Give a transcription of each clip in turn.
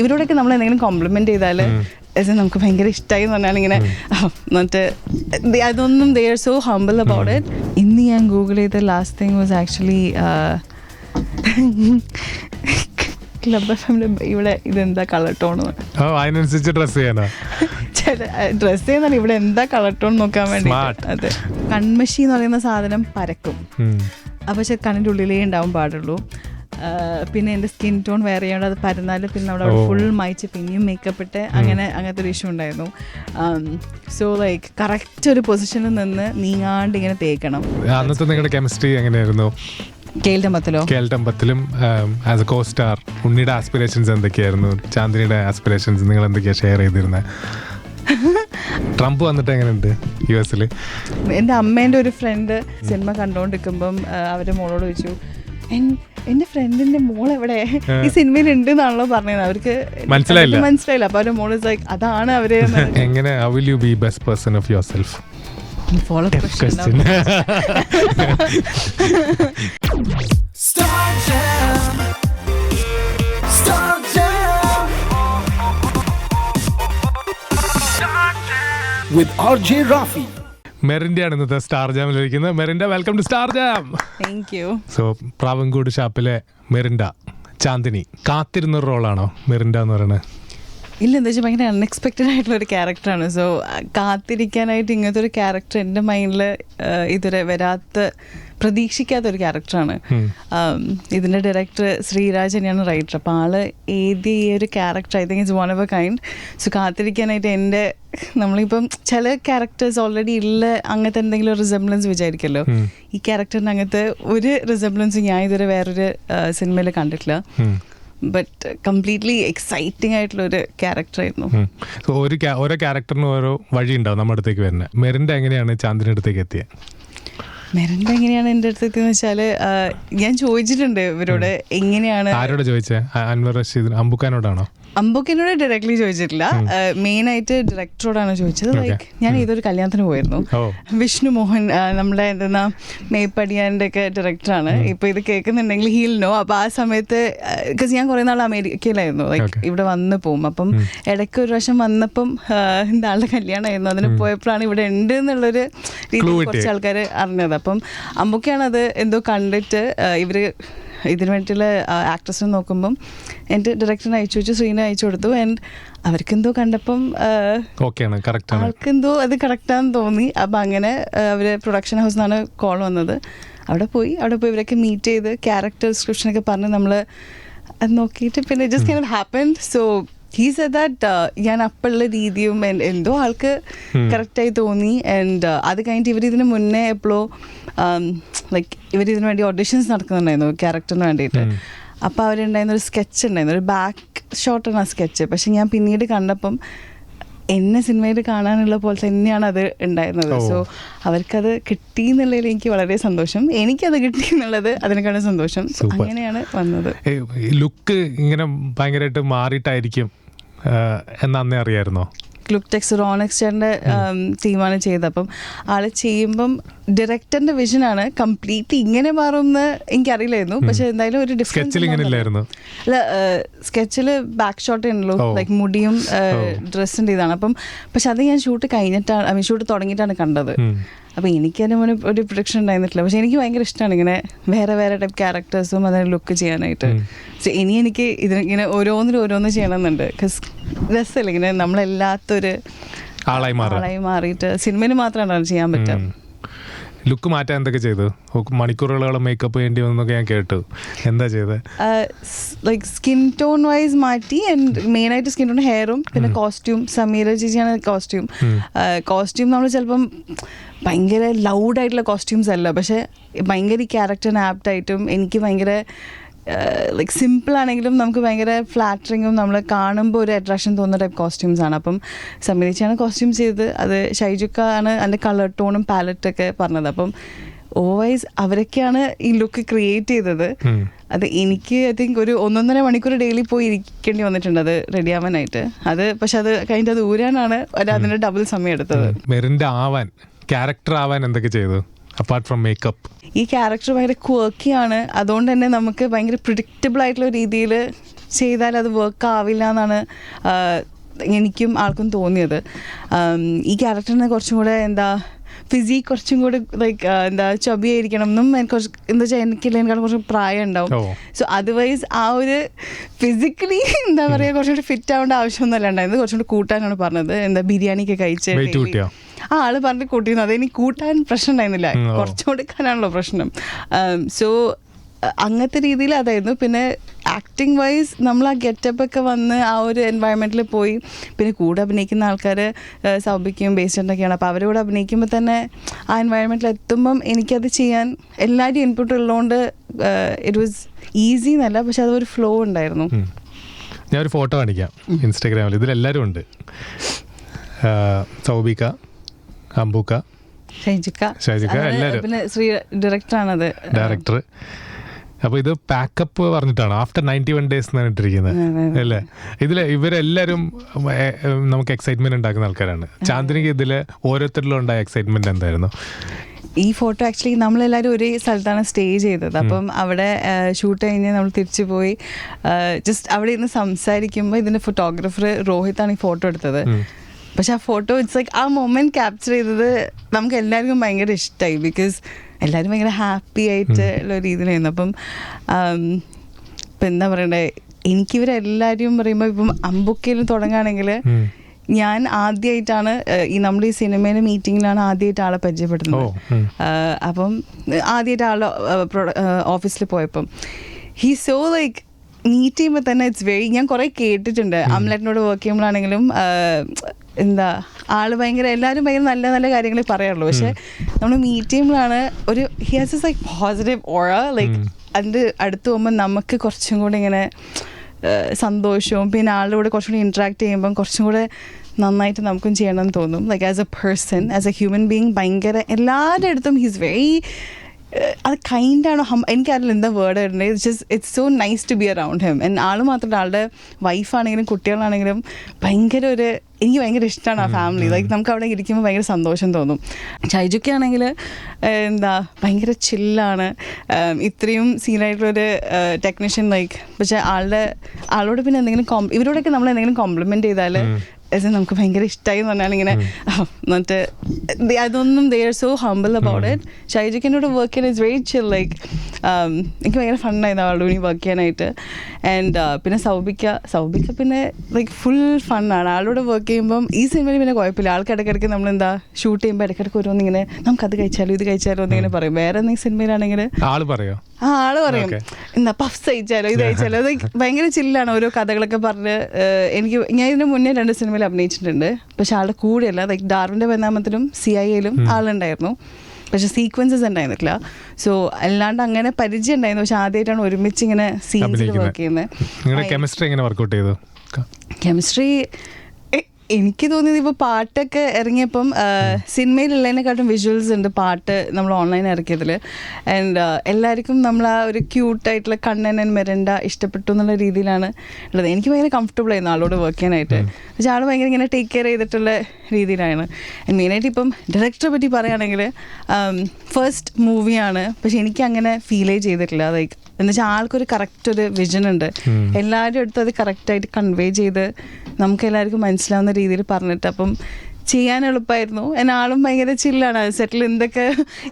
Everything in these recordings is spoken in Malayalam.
ഇവരോടൊക്കെ നമ്മൾ എന്തെങ്കിലും കോംപ്ലിമെന്റ് ചെയ്താൽ നമുക്ക് ഭയങ്കര ഇഷ്ടമായി എന്ന് പറഞ്ഞാൽ ഇങ്ങനെ എന്നിട്ട് അതൊന്നും they are so humble about it ഇന്ന് ഞാൻ ഗൂഗിൾ ചെയ്ത last thing was actually club F എമ്മിന്റെ ഇവിടെ ഇതെന്താ കളർ ടോൺ അതിനനുസരിച്ച് ഡ്രസ് ചെയ്യാനാ? ഡ്രസ് ചെയ്യുന്ന ഇവിടെ എന്താ കളർ ടോൺ നോക്കാൻ വേണ്ടി അതെ. കൺമഷി എന്ന് പറയുന്ന സാധനം പരക്കും. അപ്പോൾ കണ്ണിന്റെ ഉള്ളിലേ ഉണ്ടാവും പാടുള്ളൂ. പിന്നെ എന്റെ സ്കിൻ ടോൺ വേറെ ചെയ്യേണ്ട അത് പരന്നാൽ പിന്നെ അവിടെ ഫുൾ മായിച്ച് പിന്നെയും മേക്കപ്പ് ഇട്ട് അങ്ങനെ അങ്ങനത്തെ ഒരു ഇഷ്യൂ ഉണ്ടായിരുന്നു. സോ ലൈക്ക് കറക്റ്റ് ഒരു പൊസിഷനിൽ നിന്ന് നീങ്ങാണ്ട് ഇങ്ങനെ തേക്കണം. അന്നത്തെ നിങ്ങളുടെ കെമിസ്ട്രി എങ്ങനെയായിരുന്നു? കേൾട്ടമ്പത്തിലും ആസ് എ കോ സ്റ്റാർ ഉണ്ണിയുടെ ആസ്പിറേഷൻസ് എന്തൊക്കെയായിരുന്നു? ചാന്ദിനിയുടെ ആസ്പിറേഷൻസ് നിങ്ങൾ എന്തൊക്കെയാണ് ഷെയർ ചെയ്തിരുന്നത് ട്രംപ് വന്നിട്ട് എങ്ങനെയുണ്ട് യു എസിൽ എന്റെ അമ്മേന്റെ ഒരു ഫ്രണ്ട് സിനിമ കണ്ടുകൊണ്ടിരിക്കുമ്പം അവരുടെ മോളോട് ചോദിച്ചു "എൻ- എന്റെ ഫ്രണ്ടിന്റെ മോൾ എവിടെ? ഈ സിനിമയിൽ ഉണ്ട് എന്നാണല്ലോ പറഞ്ഞത്. അവർക്ക് മനസ്സിലായില്ല. മനസ്സിലായില്ല. അപ്പൊ അവരുടെ മോൾ ലൈക്ക് അതാണ് അവർ എങ്ങനെ? Will you be best person of your self follow question Star Jam. Star Jam. With RJ Rafi. മെറിന്റെ ആണ് ഇന്നത്തെ സ്റ്റാർ ജാമിൽ ഇരിക്കുന്നത്. മെറിന്റെ welcome to star jam thank you so Pravinkoodu ഷാപ്പിലെ മെറിൻഡ ചാന്ദിനി കാത്തിരുന്നൊരു റോളാണോ മെറിൻഡ എന്ന് പറയുന്നത് ഇല്ല എന്താ വെച്ചാൽ ഭയങ്കര അൺഎക്സ്പെക്റ്റഡ് ആയിട്ടുള്ള ഒരു ക്യാരക്ടറാണ് സോ കാത്തിരിക്കാനായിട്ട് ഇങ്ങനത്തെ ഒരു ക്യാരക്ടർ എന്റെ മൈൻഡിൽ ഇതുവരെ വരാത്ത പ്രതീക്ഷിക്കാത്ത ഒരു ക്യാരക്ടറാണ്. ഇതിന്റെ ഡയറക്ടർ ശ്രീരാജ് തന്നെയാണ് റൈറ്റർ അപ്പോൾ ആൾ എഴുതിയ ഈ ഒരു character I think it's one of a kind so കാത്തിരിക്കാനായിട്ട് എന്റെ നമ്മളിപ്പം ചില ക്യാരക്ടേഴ്സ് ഓൾറെഡി ഇല്ല അങ്ങനത്തെ എന്തെങ്കിലും റിസംബ്ലൻസ് വിചാരിക്കല്ലോ. ഈ ക്യാരക്ടറിന് അങ്ങനത്തെ ഒരു റിസംബ്ലൻസ് ഞാൻ ഇതുവരെ വേറൊരു സിനിമയിൽ കണ്ടിട്ടില്ല. ബട്ട് കംപ്ലീറ്റ്ലി എക്സൈറ്റിംഗ് ആയിട്ടുള്ള ഒരു ക്യാരക്ടർ ആയിരുന്നു. So, ഒരു ഓരോ ക്യാരക്ടറിനും ഓരോ വഴി ഉണ്ടാവും നമ്മുടെ അടുത്തേക്ക് വരുന്നത് മെറിന്റെ എങ്ങനെയാണ് ചാന്ദിന്റെ അടുത്തേക്ക് എത്തിയത് മെറിന്റെ എങ്ങനെയാണ് എന്റെ അടുത്ത് എന്ന് വെച്ചാൽ ഞാൻ ചോദിച്ചിട്ടുണ്ട് ഇവരോട് എങ്ങനെയാണ് ആരോട് ചോദിച്ചേ? അൻവർ റഷീദ് അമ്പുക്കാനോടാണോ? അമ്പൊക്കിനോട് ഡയറക്ട്ലി ചോദിച്ചിട്ടില്ല. മെയിൻ ആയിട്ട് ഡയറക്ടറോടാണ് ചോദിച്ചത്. ലൈക്ക് ഞാൻ ഏതൊരു കല്യാണത്തിന് പോയിരുന്നു. വിഷ്ണു മോഹൻ നമ്മുടെ എന്തെന്നാ മേപ്പടിയാന്റെ ഒക്കെ ഡയറക്ടറാണ് ഇപ്പൊ ഇത് കേൾക്കുന്നുണ്ടെങ്കിൽ ഹീൽ നോ അപ്പൊ ആ സമയത്ത് ബിക്കോസ് ഞാൻ കുറെ നാൾ അമേരിക്കയിലായിരുന്നു. ലൈക്ക്. ഇവിടെ വന്ന് പോകും അപ്പം ഇടയ്ക്ക് ഒരു വർഷം വന്നപ്പം ആളുടെ കല്യാണമായിരുന്നു. അതിന് പോയപ്പോഴാണ് ഇവിടെ ഉണ്ട് എന്നുള്ളൊരു രീതിയിൽ. കുറച്ച് ആൾക്കാർ അറിഞ്ഞത്. അപ്പം അമ്മൊക്കെയാണ് അത് എന്തോ കണ്ടിട്ട് ഇവർ ഇതിനു വേണ്ടിയിട്ടുള്ള ആക്ട്രസിനെ നോക്കുമ്പം എന്റെ ഡയറക്ടറിനെ അയച്ചു വെച്ചു ശ്രീനെ അയച്ചു കൊടുത്തു. ആൻഡ് അവർക്കെന്തോ കണ്ടപ്പം ആൾക്കെന്തോ അത് കറക്റ്റാന്ന് തോന്നി. അപ്പം അങ്ങനെ അവർ പ്രൊഡക്ഷൻ ഹൗസിൽ നിന്നാണ് കോൾ വന്നത്. അവിടെ പോയി അവിടെ പോയി ഇവരൊക്കെ മീറ്റ് ചെയ്ത് ക്യാരക്ടർ ഡിസ്ക്രിപ്ഷനൊക്കെ പറഞ്ഞ് നമ്മൾ അത് നോക്കിയിട്ട് പിന്നെ just happen so he said that ഞാൻ അപ്പുള്ള രീതിയും and എന്തോ ആൾക്ക് കറക്റ്റായി തോന്നി. ആൻഡ് അത് കഴിഞ്ഞിട്ട് ഇവർ ഇതിന് മുന്നേ എപ്പോഴോ ലൈക്ക് ഇവർ ഇതിനു വേണ്ടി ഓഡിഷൻസ് നടക്കുന്നുണ്ടായിരുന്നു ക്യാരക്ടറിന് വേണ്ടിയിട്ട് അപ്പം അപ്പോൾ അവരുണ്ടായിരുന്ന ഒരു സ്കെച്ച് ഉണ്ടായിരുന്നു ഒരു ബാക്ക് ഷോട്ടാണ് ആ സ്കെച്ച് പക്ഷെ ഞാൻ പിന്നീട് കണ്ടപ്പം എന്നെ സിനിമയിൽ കാണാനുള്ള പോലെ തന്നെയാണ് അത് ഉണ്ടായിരുന്നത്. സോ അവർക്കത് കിട്ടി എന്നുള്ളതിൽ എനിക്ക് വളരെ സന്തോഷം. എനിക്കത് കിട്ടി എന്നുള്ളത് അതിനേക്കാളും സന്തോഷം. അങ്ങനെയാണ് വന്നത്. ലുക്ക് ഇങ്ങനെ ഭയങ്കരമായിട്ട് മാറിയിട്ടായിരിക്കും. ആ, അറിയായിരുന്നു അന്നേ അറിയായിരുന്നോ? ലുക്ക് ടെക്സ് റോണക്സ് ചേട്ടന്റെ ടീമാണ് ചെയ്തത്. അപ്പം ആൾ ചെയ്യുമ്പം ഡയറക്ടറിന്റെ വിഷനാണ് കംപ്ലീറ്റ്ലി ഇങ്ങനെ മാറുമെന്ന് എനിക്കറിയില്ലായിരുന്നു. പക്ഷെ എന്തായാലും ഒരു ഇല്ലായിരുന്നു അല്ല സ്കെച്ചിൽ ബാക്ക് ഷോട്ട് ഉള്ളൂ ഓ. ലൈക്ക് മുടിയും. ഡ്രസ്സിന്റെ ഇതാണ് അപ്പം പക്ഷെ അത് ഞാൻ ഷൂട്ട് കഴിഞ്ഞിട്ടാണ് ഐ മീൻ ഷൂട്ട് തുടങ്ങിയിട്ടാണ് കണ്ടത്. അപ്പോൾ അപ്പം എനിക്കതിന് മുന്നേ ഒരു പ്രൊഡക്ഷൻ ഉണ്ടായിരുന്നിട്ടില്ല. പക്ഷെ എനിക്ക് ഭയങ്കര ഇഷ്ടമാണ് ഇങ്ങനെ വേറെ വേറെ ടൈപ്പ് ക്യാരക്ടേഴ്സും അതിന് ലുക്ക് ചെയ്യാനായിട്ട്. പക്ഷെ ഇനി എനിക്ക് ഇതിനിങ്ങനെ ഓരോന്നിനും ഓരോന്ന് ചെയ്യണമെന്നുണ്ട്. ബിക്കോസ് രസമല്ല ഇങ്ങനെ നമ്മളെല്ലാത്തൊരു ആളായി ആളായി മാറിയിട്ട് സിനിമയിൽ മാത്രമാണ് ചെയ്യാൻ പറ്റുക? ലുക്ക് മാറ്റാൻ എന്തൊക്കെ ചെയ്തു? മണിക്കൂറുകളോളം മേക്കപ്പ് വേണ്ടി വന്നൊക്കെ ഞാൻ കേട്ടു. എന്താ ചെയ്തത് ലൈക്ക് സ്കിൻ ടോൺ വൈസ് മാറ്റി മെയിൻ ആയിട്ട് സ്കിൻ ടോൺ ഹെയറും പിന്നെ കോസ്റ്റ്യൂം സമീര ചേച്ചിയാണ് കോസ്റ്റ്യൂം കോസ്റ്റ്യൂം നമ്മൾ ചിലപ്പം ഭയങ്കര ലൗഡ് ആയിട്ടുള്ള കോസ്റ്റ്യൂംസ് അല്ല. പക്ഷെ ഭയങ്കര ഈ ക്യാരക്ടറിന് ആപ്റ്റ് ആയിട്ടും എനിക്ക് ഭയങ്കര ലൈക്ക് സിമ്പിൾ ആണെങ്കിലും നമുക്ക് ഭയങ്കര ഫ്ലാറ്ററിങ്ങും നമ്മൾ കാണുമ്പോൾ ഒരു അട്രാക്ഷൻ തോന്നുന്ന ടൈപ്പ് കോസ്റ്റ്യൂംസ് ആണ്. അപ്പം സമീരിച്ചാണ് കോസ്റ്റ്യൂം ചെയ്തത്. അത് ഷൈജുക്ക ആണ് അതിന്റെ കളർ ടോണും പാലറ്റൊക്കെ പറഞ്ഞത്. അപ്പം ഓവൈസ് അവരൊക്കെയാണ് ഈ ലുക്ക് ക്രിയേറ്റ് ചെയ്തത്. അത് എനിക്ക് ഐ തിങ്ക് ഒരു ഒന്നൊന്നര മണിക്കൂർ ഡെയിലി പോയി ഇരിക്കേണ്ടി വന്നിട്ടുണ്ട്. അത് റെഡിയാവാനായിട്ട് അത് പക്ഷെ അത് കഴിഞ്ഞിട്ട് അത് ഊരാനാണ്. അതിന്റെ ഡബിൾ സമയം എടുത്തത്. ആവാൻ ക്യാരക്ടർ ആവാൻ എന്തൊക്കെ ചെയ്തു? അപ്പാർട്ട് ഫ്രം മേക്കപ്പ് ഈ ക്യാരക്ടർ ഭയങ്കര ക്വർക്കിയാണ് അതുകൊണ്ട് തന്നെ നമുക്ക് ഭയങ്കര പ്രിഡിക്റ്റബിൾ ആയിട്ടുള്ള രീതിയിൽ ചെയ്താൽ അത് വർക്ക് ആവില്ല എന്നാണ് എനിക്കും ആൾക്കും തോന്നിയത്. ഈ ക്യാരക്ടറിനെ കുറച്ചും കൂടെ എന്താ ഫിസിക് കുറച്ചും കൂടി ലൈക്ക് എന്താ ചൊബിയായിരിക്കണം എന്നും കുറച്ച് എന്താ വെച്ചാൽ എനിക്കില്ല കുറച്ച് പ്രായം ഉണ്ടാവും സോ അതർവൈസ് ആ ഒരു ഫിസിക്കലി എന്താ പറയുക കുറച്ചുകൂടി ഫിറ്റ് ആവേണ്ട ആവശ്യമൊന്നുമല്ല. ഉണ്ടായിരുന്നത് കുറച്ചുകൂടി കൂട്ടാനാണ് പറഞ്ഞത്. എന്താ ബിരിയാണിയൊക്കെ കഴിച്ച് ആ ആൾ പറഞ്ഞ് കൂട്ടിയിരുന്നു അതെനിക്ക് കൂട്ടാൻ പ്രശ്നം ഉണ്ടായിരുന്നില്ല. കുറച്ച് കൊടുക്കാനാണല്ലോ പ്രശ്നം. സോ അങ്ങനത്തെ രീതിയിൽ അതായിരുന്നു പിന്നെ ആക്ടിങ് വൈസ് നമ്മൾ ആ ഗെറ്റപ്പ് ഒക്കെ വന്ന് ആ ഒരു എൻവയൺമെന്റിൽ പോയി. പിന്നെ കൂടെ അഭിനയിക്കുന്ന ആൾക്കാർ സൗഭിക്കും ബേസ്ഡൊക്കെയാണ് അപ്പോൾ അവരോട് അഭിനയിക്കുമ്പോൾ തന്നെ ആ എൻവയൺമെന്റിൽ എത്തുമ്പം എനിക്കത് ചെയ്യാൻ എല്ലാവരും ഇൻപുട്ട് ഉള്ളതുകൊണ്ട് ഇറ്റ് വാസ് ഈസി എന്നല്ല പക്ഷെ അതൊരു ഫ്ലോ ഉണ്ടായിരുന്നു. ഞാൻ ഒരു ഫോട്ടോ കാണിക്കാം ഇൻസ്റ്റാഗ്രാമിൽ ഇതിലെല്ലാവരും ഉണ്ട്. സൗബിക അമ്പൂക്ക ഷൈജിക്ക. ഷൈജിക്ക, എല്ലാവരും. പിന്നെ ശ്രീ ഡയറക്ടറാണത് ഡയറക്ടർ അപ്പോൾ ഇത് പാക്കപ്പ് പറഞ്ഞിട്ടാണ്? ആഫ്റ്റർ നയന്റി വൺ ഡേയ്സ് എന്നാണ് ഇട്ടിരിക്കുന്നത്. അല്ലേ? ഇതിൽ ഇവരെല്ലാവരും നമുക്ക് എക്സൈറ്റ്മെന്റ് ഉണ്ടാക്കുന്ന ആൾക്കാരാണ്. ചാന്ദിനിക്ക് ഇതിൽ ഓരോരുത്തരിലും ഉണ്ടായ എക്സൈറ്റ്മെന്റ് എന്തായിരുന്നു? ഈ ഫോട്ടോ ആക്ച്വലി നമ്മളെല്ലാവരും ഒരേ സ്ഥലത്താണ് സ്റ്റേ ചെയ്തത്. അപ്പം അവിടെ ഷൂട്ട് കഴിഞ്ഞ് നമ്മൾ തിരിച്ചു പോയി. ജസ്റ്റ് അവിടെ ഇരുന്ന് സംസാരിക്കുമ്പോൾ ഇതിന്റെ ഫോട്ടോഗ്രാഫർ രോഹിത്താണ് ഈ ഫോട്ടോ എടുത്തത്. പക്ഷെ ആ ഫോട്ടോ ഇറ്റ്സ് ലൈക്ക് ആ മൊമെന്റ് ക്യാപ്ചർ ചെയ്തത് നമുക്ക് എല്ലാവർക്കും ഭയങ്കര ഇഷ്ടമായി ബിക്കോസ് എല്ലാവരും ഭയങ്കര ഹാപ്പി ആയിട്ട് ഉള്ള രീതിയിലായിരുന്നു. അപ്പം ഇപ്പം എന്താ പറയണ്ടേ? എനിക്കിവരെല്ലാവരും പറയുമ്പോൾ ഇപ്പം അമ്പുക്കയിലും തുടങ്ങുകയാണെങ്കിൽ ഞാൻ ആദ്യമായിട്ടാണ് ഈ നമ്മുടെ ഈ സിനിമയിലെ മീറ്റിങ്ങിലാണ് ആദ്യമായിട്ട് ആളെ പരിചയപ്പെടുന്നത്. അപ്പം ആദ്യമായിട്ട് ആളെ ഓഫീസിൽ പോയപ്പം ഹീ സോ ലൈക്ക് മീറ്റ് ചെയ്യുമ്പോൾ തന്നെ ഇറ്റ്സ് വെരി ഞാൻ കുറേ കേട്ടിട്ടുണ്ട്. അമ്ലറ്റിനോട് വർക്ക് ചെയ്യുമ്പോഴാണെങ്കിലും എന്താ ആൾ ഭയങ്കര എല്ലാവരും ഭയങ്കര നല്ല നല്ല കാര്യങ്ങൾ പറയാറുള്ളൂ. പക്ഷെ നമ്മൾ മീറ്റ് ചെയ്യുമ്പോഴാണ് ഒരു he has is like positive aura like. അതിന്റെ അടുത്ത് പോകുമ്പോൾ നമുക്ക് കുറച്ചും കൂടി ഇങ്ങനെ സന്തോഷവും പിന്നെ ആളുടെ കൂടെ കുറച്ചും കൂടി ഇൻട്രാക്ട് ചെയ്യുമ്പം കുറച്ചും കൂടെ നന്നായിട്ട് നമുക്കും ചെയ്യണമെന്ന് തോന്നും. Like as a person as a human being ഭയങ്കര എല്ലാവരുടെ അടുത്തും ഹീസ് വെരി അത് കൈൻഡാണോ ഹം എനിക്കറിയില്ല എന്താ വേർഡ് വരുന്നത് it's just it's so nice to be around him ആൾ മാത്രമല്ല ആളുടെ വൈഫാണെങ്കിലും കുട്ടികളാണെങ്കിലും ഭയങ്കര ഒരു എനിക്ക് ഭയങ്കര ഇഷ്ടമാണ് ആ ഫാമിലി ലൈക്ക് നമുക്ക് അവിടെ ഇരിക്കുമ്പോൾ ഭയങ്കര സന്തോഷം തോന്നും. ഷൈജുക്കെ ആണെങ്കിൽ എന്താ ഭയങ്കര ചില്ലാണ് ഇത്രയും സീനായിട്ടുള്ളൊരു ടെക്നീഷ്യൻ ലൈക്ക് പക്ഷേ ആളുടെ ആളോട് പിന്നെ എന്തെങ്കിലും കോം ഇവരോടൊക്കെ നമ്മൾ എന്തെങ്കിലും കോംപ്ലിമെന്റ് ചെയ്താൽ നമുക്ക് ഭയങ്കര ഇഷ്ടമായി എന്ന് പറഞ്ഞാൽ ഇങ്ങനെ "ആ, എന്നിട്ട് അതൊന്നും they are so humble about it ഷൈജക്കിനോട് work ചെയ്യാൻ ഇറ്റ്സ് വെരി ചിൽ ലൈക്ക് എനിക്ക് ഭയങ്കര ഫണ്ണായിരുന്നു അവളുടെ കൂടി വർക്ക് ചെയ്യാനായിട്ട്. ആൻഡ് പിന്നെ സൗബിക്ക സൗബിക്ക പിന്നെ ലൈക്ക് ഫുൾ ഫണ്ണാണ് ആളോട് വർക്ക് ചെയ്യുമ്പം ഈ സിനിമയിൽ പിന്നെ കുഴപ്പമില്ല. ആൾക്ക് ഇടയ്ക്കിടയ്ക്ക് നമ്മൾ എന്താ ഷൂട്ട് ചെയ്യുമ്പോൾ ഇടയ്ക്കിടയ്ക്ക് ഓരോന്നിങ്ങനെ നമുക്ക് അത് കഴിച്ചാലോ ഇത് കഴിച്ചാലോ എന്നിങ്ങനെ പറയും. വേറെ എന്തെങ്കിലും സിനിമയിലാണെങ്കിൽ ആൾ പറയോ? ആൾ പറയും. എന്താ പഫ്സ് അയച്ചാലോ ഇത് അയച്ചാലോ അത് ഭയങ്കര ചില്ലാണ് ഓരോ കഥകളൊക്കെ പറഞ്ഞ് എനിക്ക് ഞാൻ ഇതിന് മുന്നേ രണ്ട് സിനിമയിൽ അഭിനയിച്ചിട്ടുണ്ട്. പക്ഷെ ആളുടെ കൂടെയല്ല. ലൈക്ക് ഡാർവിന്റെ പരിണാമത്തിലും സി ഐ എയിലും ആളുണ്ടായിരുന്നു. പക്ഷെ സീക്വൻസസ് ഉണ്ടായിരുന്നില്ല സോ അല്ലാണ്ട് അങ്ങനെ പരിചയം ഉണ്ടായിരുന്നു. പക്ഷെ ആദ്യമായിട്ടാണ് ഒരുമിച്ച് ഇങ്ങനെ സീൻസിൽ വർക്ക് ചെയ്യുന്നത്. കെമിസ്ട്രി എങ്ങനെ വർക്കൗട്ട് ചെയ്തു? കെമിസ്ട്രി എനിക്ക് തോന്നിയത് ഇപ്പോൾ പാട്ടൊക്കെ ഇറങ്ങിയപ്പം സിനിമയിലുള്ളതിനെക്കാട്ടും വിഷ്വൽസ് ഉണ്ട്. പാട്ട് നമ്മൾ ഓൺലൈൻ ഇറക്കിയതിൽ ആൻഡ് എല്ലാവർക്കും നമ്മൾ ആ ഒരു ക്യൂട്ടായിട്ടുള്ള കണ്ണൻ ആൻഡ് മെരണ്ട ഇഷ്ടപ്പെട്ടു എന്നുള്ള രീതിയിലാണ് ഉള്ളത്. എനിക്ക് ഭയങ്കര കംഫർട്ടബിൾ ആയിരുന്നു ആളോട് വർക്ക് ചെയ്യാനായിട്ട്. പക്ഷേ ആൾ ഭയങ്കര ഇങ്ങനെ ടേക്ക് കെയർ ചെയ്തിട്ടുള്ള രീതിയിലാണ്. ആൻഡ് മെയിനായിട്ട് ഇപ്പം ഡയറക്ടറെ പറ്റി പറയുകയാണെങ്കിൽ ഫസ്റ്റ് മൂവിയാണ് പക്ഷെ എനിക്ക് അങ്ങനെ ഫീലേ ചെയ്തിട്ടില്ല. ലൈക്ക് എന്ന് വെച്ചാൽ ആൾക്കൊരു കറക്റ്റ് ഒരു വിഷൻ ഉണ്ട്. എല്ലാവരും അടുത്ത് അത് കറക്റ്റായിട്ട് കൺവേ ചെയ്ത് നമുക്ക് എല്ലാവർക്കും മനസ്സിലാവുന്ന രീതിയിൽ പറഞ്ഞിട്ട് അപ്പം ചെയ്യാൻ എളുപ്പമായിരുന്നു എന്നെ ആളും ഭയങ്കര ചില്ലാണ് സെറ്റിൽ എന്തൊക്കെ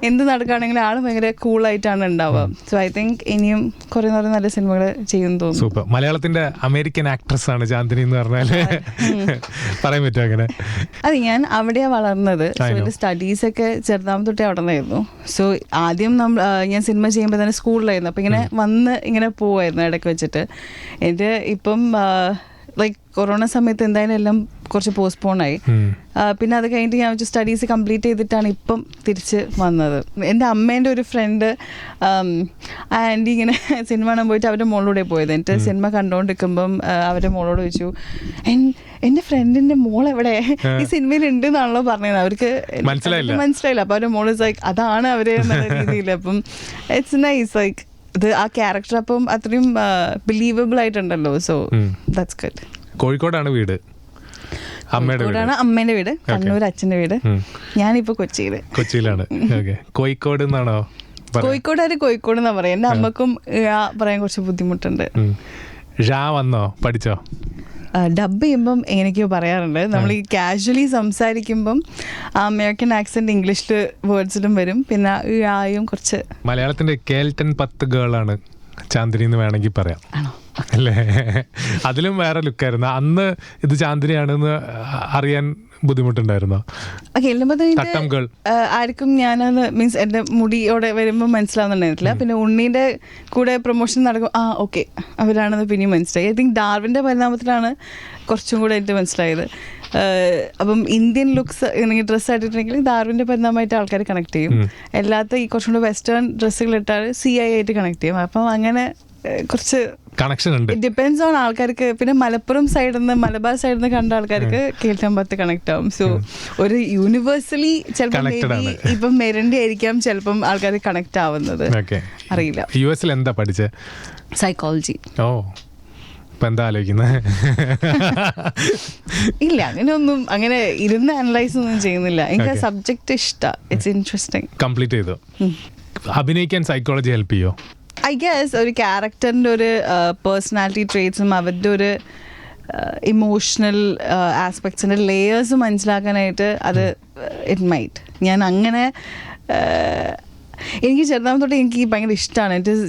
എന്ത് നടക്കുകയാണെങ്കിലും ആളും ഭയങ്കര കൂളായിട്ടാണ് ഉണ്ടാവുക. സോ ഐ തിങ്ക് ഇനിയും കുറേ നേരം നല്ല സിനിമകൾ ചെയ്യുമെന്ന് തോന്നുന്നു. സൂപ്പർ മലയാളത്തിന്റെ അമേരിക്കൻ ആക്ട്രസ് ആണ് ചാന്ദിനി എന്ന് പറഞ്ഞാൽ പറയാൻ പറ്റുമോ അങ്ങനെ? അതെ ഞാൻ അവിടെയാണ് വളർന്നത്. സ്റ്റഡീസ് ഒക്കെ ചെറുതാമ തൊട്ടേ അവിടെ നിന്നായിരുന്നു സോ ആദ്യം നമ്മൾ ഞാൻ സിനിമ ചെയ്യുമ്പോൾ തന്നെ സ്കൂളിലായിരുന്നു. അപ്പം ഇങ്ങനെ വന്ന് ഇങ്ങനെ പോവായിരുന്നു ഇടയ്ക്ക് വെച്ചിട്ട്. എന്റെ ഇപ്പം ലൈക്ക് കൊറോണ സമയത്ത് എന്തായാലും എല്ലാം കുറച്ച് പോസ്റ്റ്പോണായി പിന്നെ അത് കഴിഞ്ഞിട്ട് ഞാൻ വെച്ച് സ്റ്റഡീസ് കംപ്ലീറ്റ് ചെയ്തിട്ടാണ് ഇപ്പം തിരിച്ച് വന്നത്. എന്റെ അമ്മേന്റെ ഒരു ഫ്രണ്ട് ആന്റി ഇങ്ങനെ സിനിമ കാണാൻ പോയിട്ട് അവരുടെ മോളിലൂടെ പോയത്. എന്നിട്ട് സിനിമ കണ്ടുകൊണ്ടിരിക്കുമ്പം അവരുടെ മോളോട് ചോദിച്ചു "എൻ- എന്റെ ഫ്രണ്ടിന്റെ മോൾ എവിടെ? ഈ സിനിമയിൽ ഉണ്ട് എന്നാണല്ലോ പറഞ്ഞത്. അവർക്ക് മനസ്സിലായില്ല. അപ്പോൾ അവരുടെ മോൾ ലൈക്ക് അതാണ് അവർ എന്നുള്ള രീതിയിൽ. അപ്പം ഇറ്റ്സ് നൈസ് ലൈക്ക് ഇത് ആ ക്യാരക്ടർ അപ്പം അത്രയും ബിലീവബിൾ ആയിട്ടുണ്ടല്ലോ. സോ. ദാറ്റ്സ് ഗുഡ് കോഴിക്കോടാണ് വീട്. അമ്മയുടെ അമ്മേന്റെ വീട് കണ്ണൂർ അച്ഛന്റെ വീട്. ഞാനിപ്പോ കൊച്ചിയിൽ. കൊച്ചിയിലാണ്. കോഴിക്കോട് എന്നാണോ? കോഴിക്കോട് കോഴിക്കോട് എന്നാ പറയാ? എന്റെ അമ്മക്കും പറയാൻ കുറച്ച് ബുദ്ധിമുട്ടുണ്ട്. വന്നോ? പഠിച്ചോ? ഡബ് ചെയ്യുമ്പം എങ്ങനെയൊക്കെയോ പറയാറുണ്ട്. നമ്മൾ ഈ കാഷ്വലി സംസാരിക്കുമ്പം അമേരിക്കൻ ആക്സെന്റ് ഇംഗ്ലീഷിൽ വേർഡ്സിലും വരും. പിന്നെ ആയും കുറച്ച് മലയാളത്തിന്റെ കേൾട്ടൻ പത്ത് ഗേളാണ് ചാന്ദിനി എന്ന് വേണമെങ്കിൽ പറയാം. ആണോ? അല്ലേ? അതിലും വേറെ ലുക്കായിരുന്നു. അന്ന് ഇത് ചാന്ദിനിയാണെന്ന് അറിയാൻ ബുദ്ധിമുട്ടുണ്ടായിരുന്നോ? ആർക്കും ഞാനത് മീൻസ് എന്റെ മുടിയോടെ വരുമ്പോൾ മനസ്സിലാവുന്നുണ്ടായിരുന്നില്ല. പിന്നെ ഉണ്ണീന്റെ കൂടെ പ്രൊമോഷൻ നടക്കും ആ ഓക്കെ അവരാണെന്ന് പിന്നെയും മനസ്സിലായി. ഐ തിങ്ക് ഡാർവിന്റെ പരിണാമത്തിലാണ് കുറച്ചും കൂടെ എനിക്ക് മനസ്സിലായത്. അപ്പം ഇന്ത്യൻ ലുക്സ് ഇങ്ങനെ ഡ്രസ്സ് ആയിട്ടുണ്ടെങ്കിൽ ഡാർവിന്റെ പരിണാമമായിട്ട് ആൾക്കാർ കണക്ട് ചെയ്യും. അല്ലാത്ത ഈ കുറച്ചും കൂടെ വെസ്റ്റേൺ ഡ്രസ്സുകൾ ഇട്ടാൽ സി ഐ ആയിട്ട് കണക്ട് ചെയ്യും. അപ്പം അങ്ങനെ കുറച്ച് കണക്ഷൻ ഉണ്ട്. ഇറ്റ് ഡിപ്പെൻസ് ഓൺ ആൾക്കാർക്ക്. പിന്നെ മലപ്പുറം സൈഡിൽ നിന്ന് മലബാർ സൈഡിൽ നിന്ന് കണ്ട ആൾക്കാർക്ക് കേൾക്കാൻ പത്ത് കണക്ട് ആവും. സോ ഒരു യൂണിവേഴ്സലി ചിലപ്പോൾ. ഇപ്പം മെരണ്ടി ആയിരിക്കാം ചിലപ്പം ആൾക്കാർ കണക്ട് ആവുന്നത്. ഓക്കെ അറിയില്ല. യു എസിൽ എന്താ പഠിച്ചത് സൈക്കോളജി ഓ. ഇപ്പൊ എന്താ ആലോചിക്കുന്നത് ഇല്ല അങ്ങനെയൊന്നും അങ്ങനെ ഇരുന്ന് അനലൈസ് ഒന്നും ചെയ്യുന്നില്ല. എനിക്ക് സബ്ജക്ട് ഇഷ്ടമാണ് ഇറ്റ്സ് ഇൻട്രസ്റ്റിംഗ് കംപ്ലീറ്റ് ചെയ്തു. അഭിനയിക്കാൻ സൈക്കോളജി ഹെൽപ്പ് ചെയ്യോ? ഐ ഗസ് ഒരു ക്യാരക്ടറിന്റെ ഒരു പേഴ്സണാലിറ്റി ട്രേറ്റ്സും അവരുടെ ഒരു ഇമോഷണൽ ആസ്പെക്ട്സിന്റെ ലേയേഴ്സ് മനസ്സിലാക്കാനായിട്ട് അത് ഇറ്റ് മൈറ്റ് ഞാൻ അങ്ങനെ എനിക്ക് ചെറുതാമ തൊട്ട് എനിക്ക് ഭയങ്കര ഇഷ്ടമാണ് ഇറ്റ് ഇസ്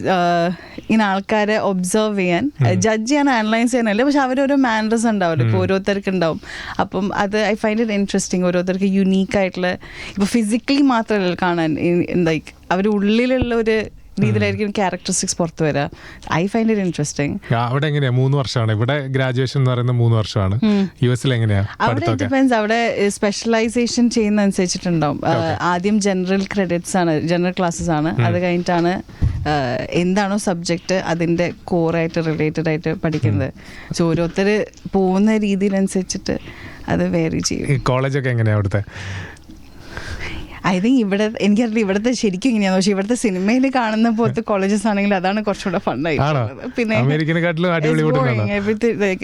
ഇങ്ങനെ ആൾക്കാരെ ഒബ്സർവ് ചെയ്യാൻ. ജഡ്ജ് ചെയ്യാൻ അനലൈസ് ചെയ്യാനല്ല പക്ഷെ അവരോരോ മാനറസ് ഉണ്ടാവില്ല. ഇപ്പോൾ ഓരോരുത്തർക്ക് ഉണ്ടാവും. അപ്പം അത് ഐ ഫൈൻഡ് ഇറ്റ് ഇൻട്രസ്റ്റിംഗ് ഓരോരുത്തർക്ക് യുണീക്ക് ആയിട്ടുള്ള ഇപ്പോൾ ഫിസിക്കലി മാത്രമല്ല കാണാൻ ലൈക്ക് അവരുടെ ഉള്ളിലുള്ള ഒരു രീതിയിലായിരിക്കും ക്യാരക്ടറിസ്റ്റിക്സ് പുറത്തു വരിക. ഐ ഫൈൻഡ് ഇറ്റ് ഇൻട്രസ്റ്റിംഗ് അവിടെ എങ്ങനെയാ? മൂന്ന് വർഷമാണ്. ഇവിടെ ഗ്രാജുവേഷൻ എന്ന് പറയുന്നത് മൂന്ന് വർഷമാണ്. യു എസിൽ എങ്ങനെയാ അവിടെ ഡിപെൻസ് അവിടെ സ്പെഷ്യലൈസേഷൻ ചെയ്യുന്ന അനുസരിച്ചിട്ടുണ്ടാവും. ആദ്യം ജനറൽ ക്രെഡിറ്റ്സ് ആണ് ജനറൽ ക്ലാസ്സസ് ആണ്. അത് കഴിഞ്ഞിട്ടാണ് എന്താണോ സബ്ജക്റ്റ് അതിന്റെ കോറായിട്ട് റിലേറ്റഡ് ആയിട്ട് പഠിക്കുന്നത്. സോ ഓരോരുത്തർ പോകുന്ന രീതിയിലനുസരിച്ചിട്ട് അത് വേറി ചെയ്യും. കോളേജൊക്കെ എങ്ങനെയാ അവിടുത്തെ? ഐ തിങ്ക് ഇവിടെ എനിക്കറിയില്ല ഇവിടുത്തെ ശരിക്കും ഇങ്ങനെയാണ്? പക്ഷേ ഇവിടുത്തെ സിനിമയിൽ കാണുന്ന പോലത്തെ കോളേജസ് ആണെങ്കിൽ അതാണ് കുറച്ചുകൂടെ ഫണ്ടായി പിന്നെ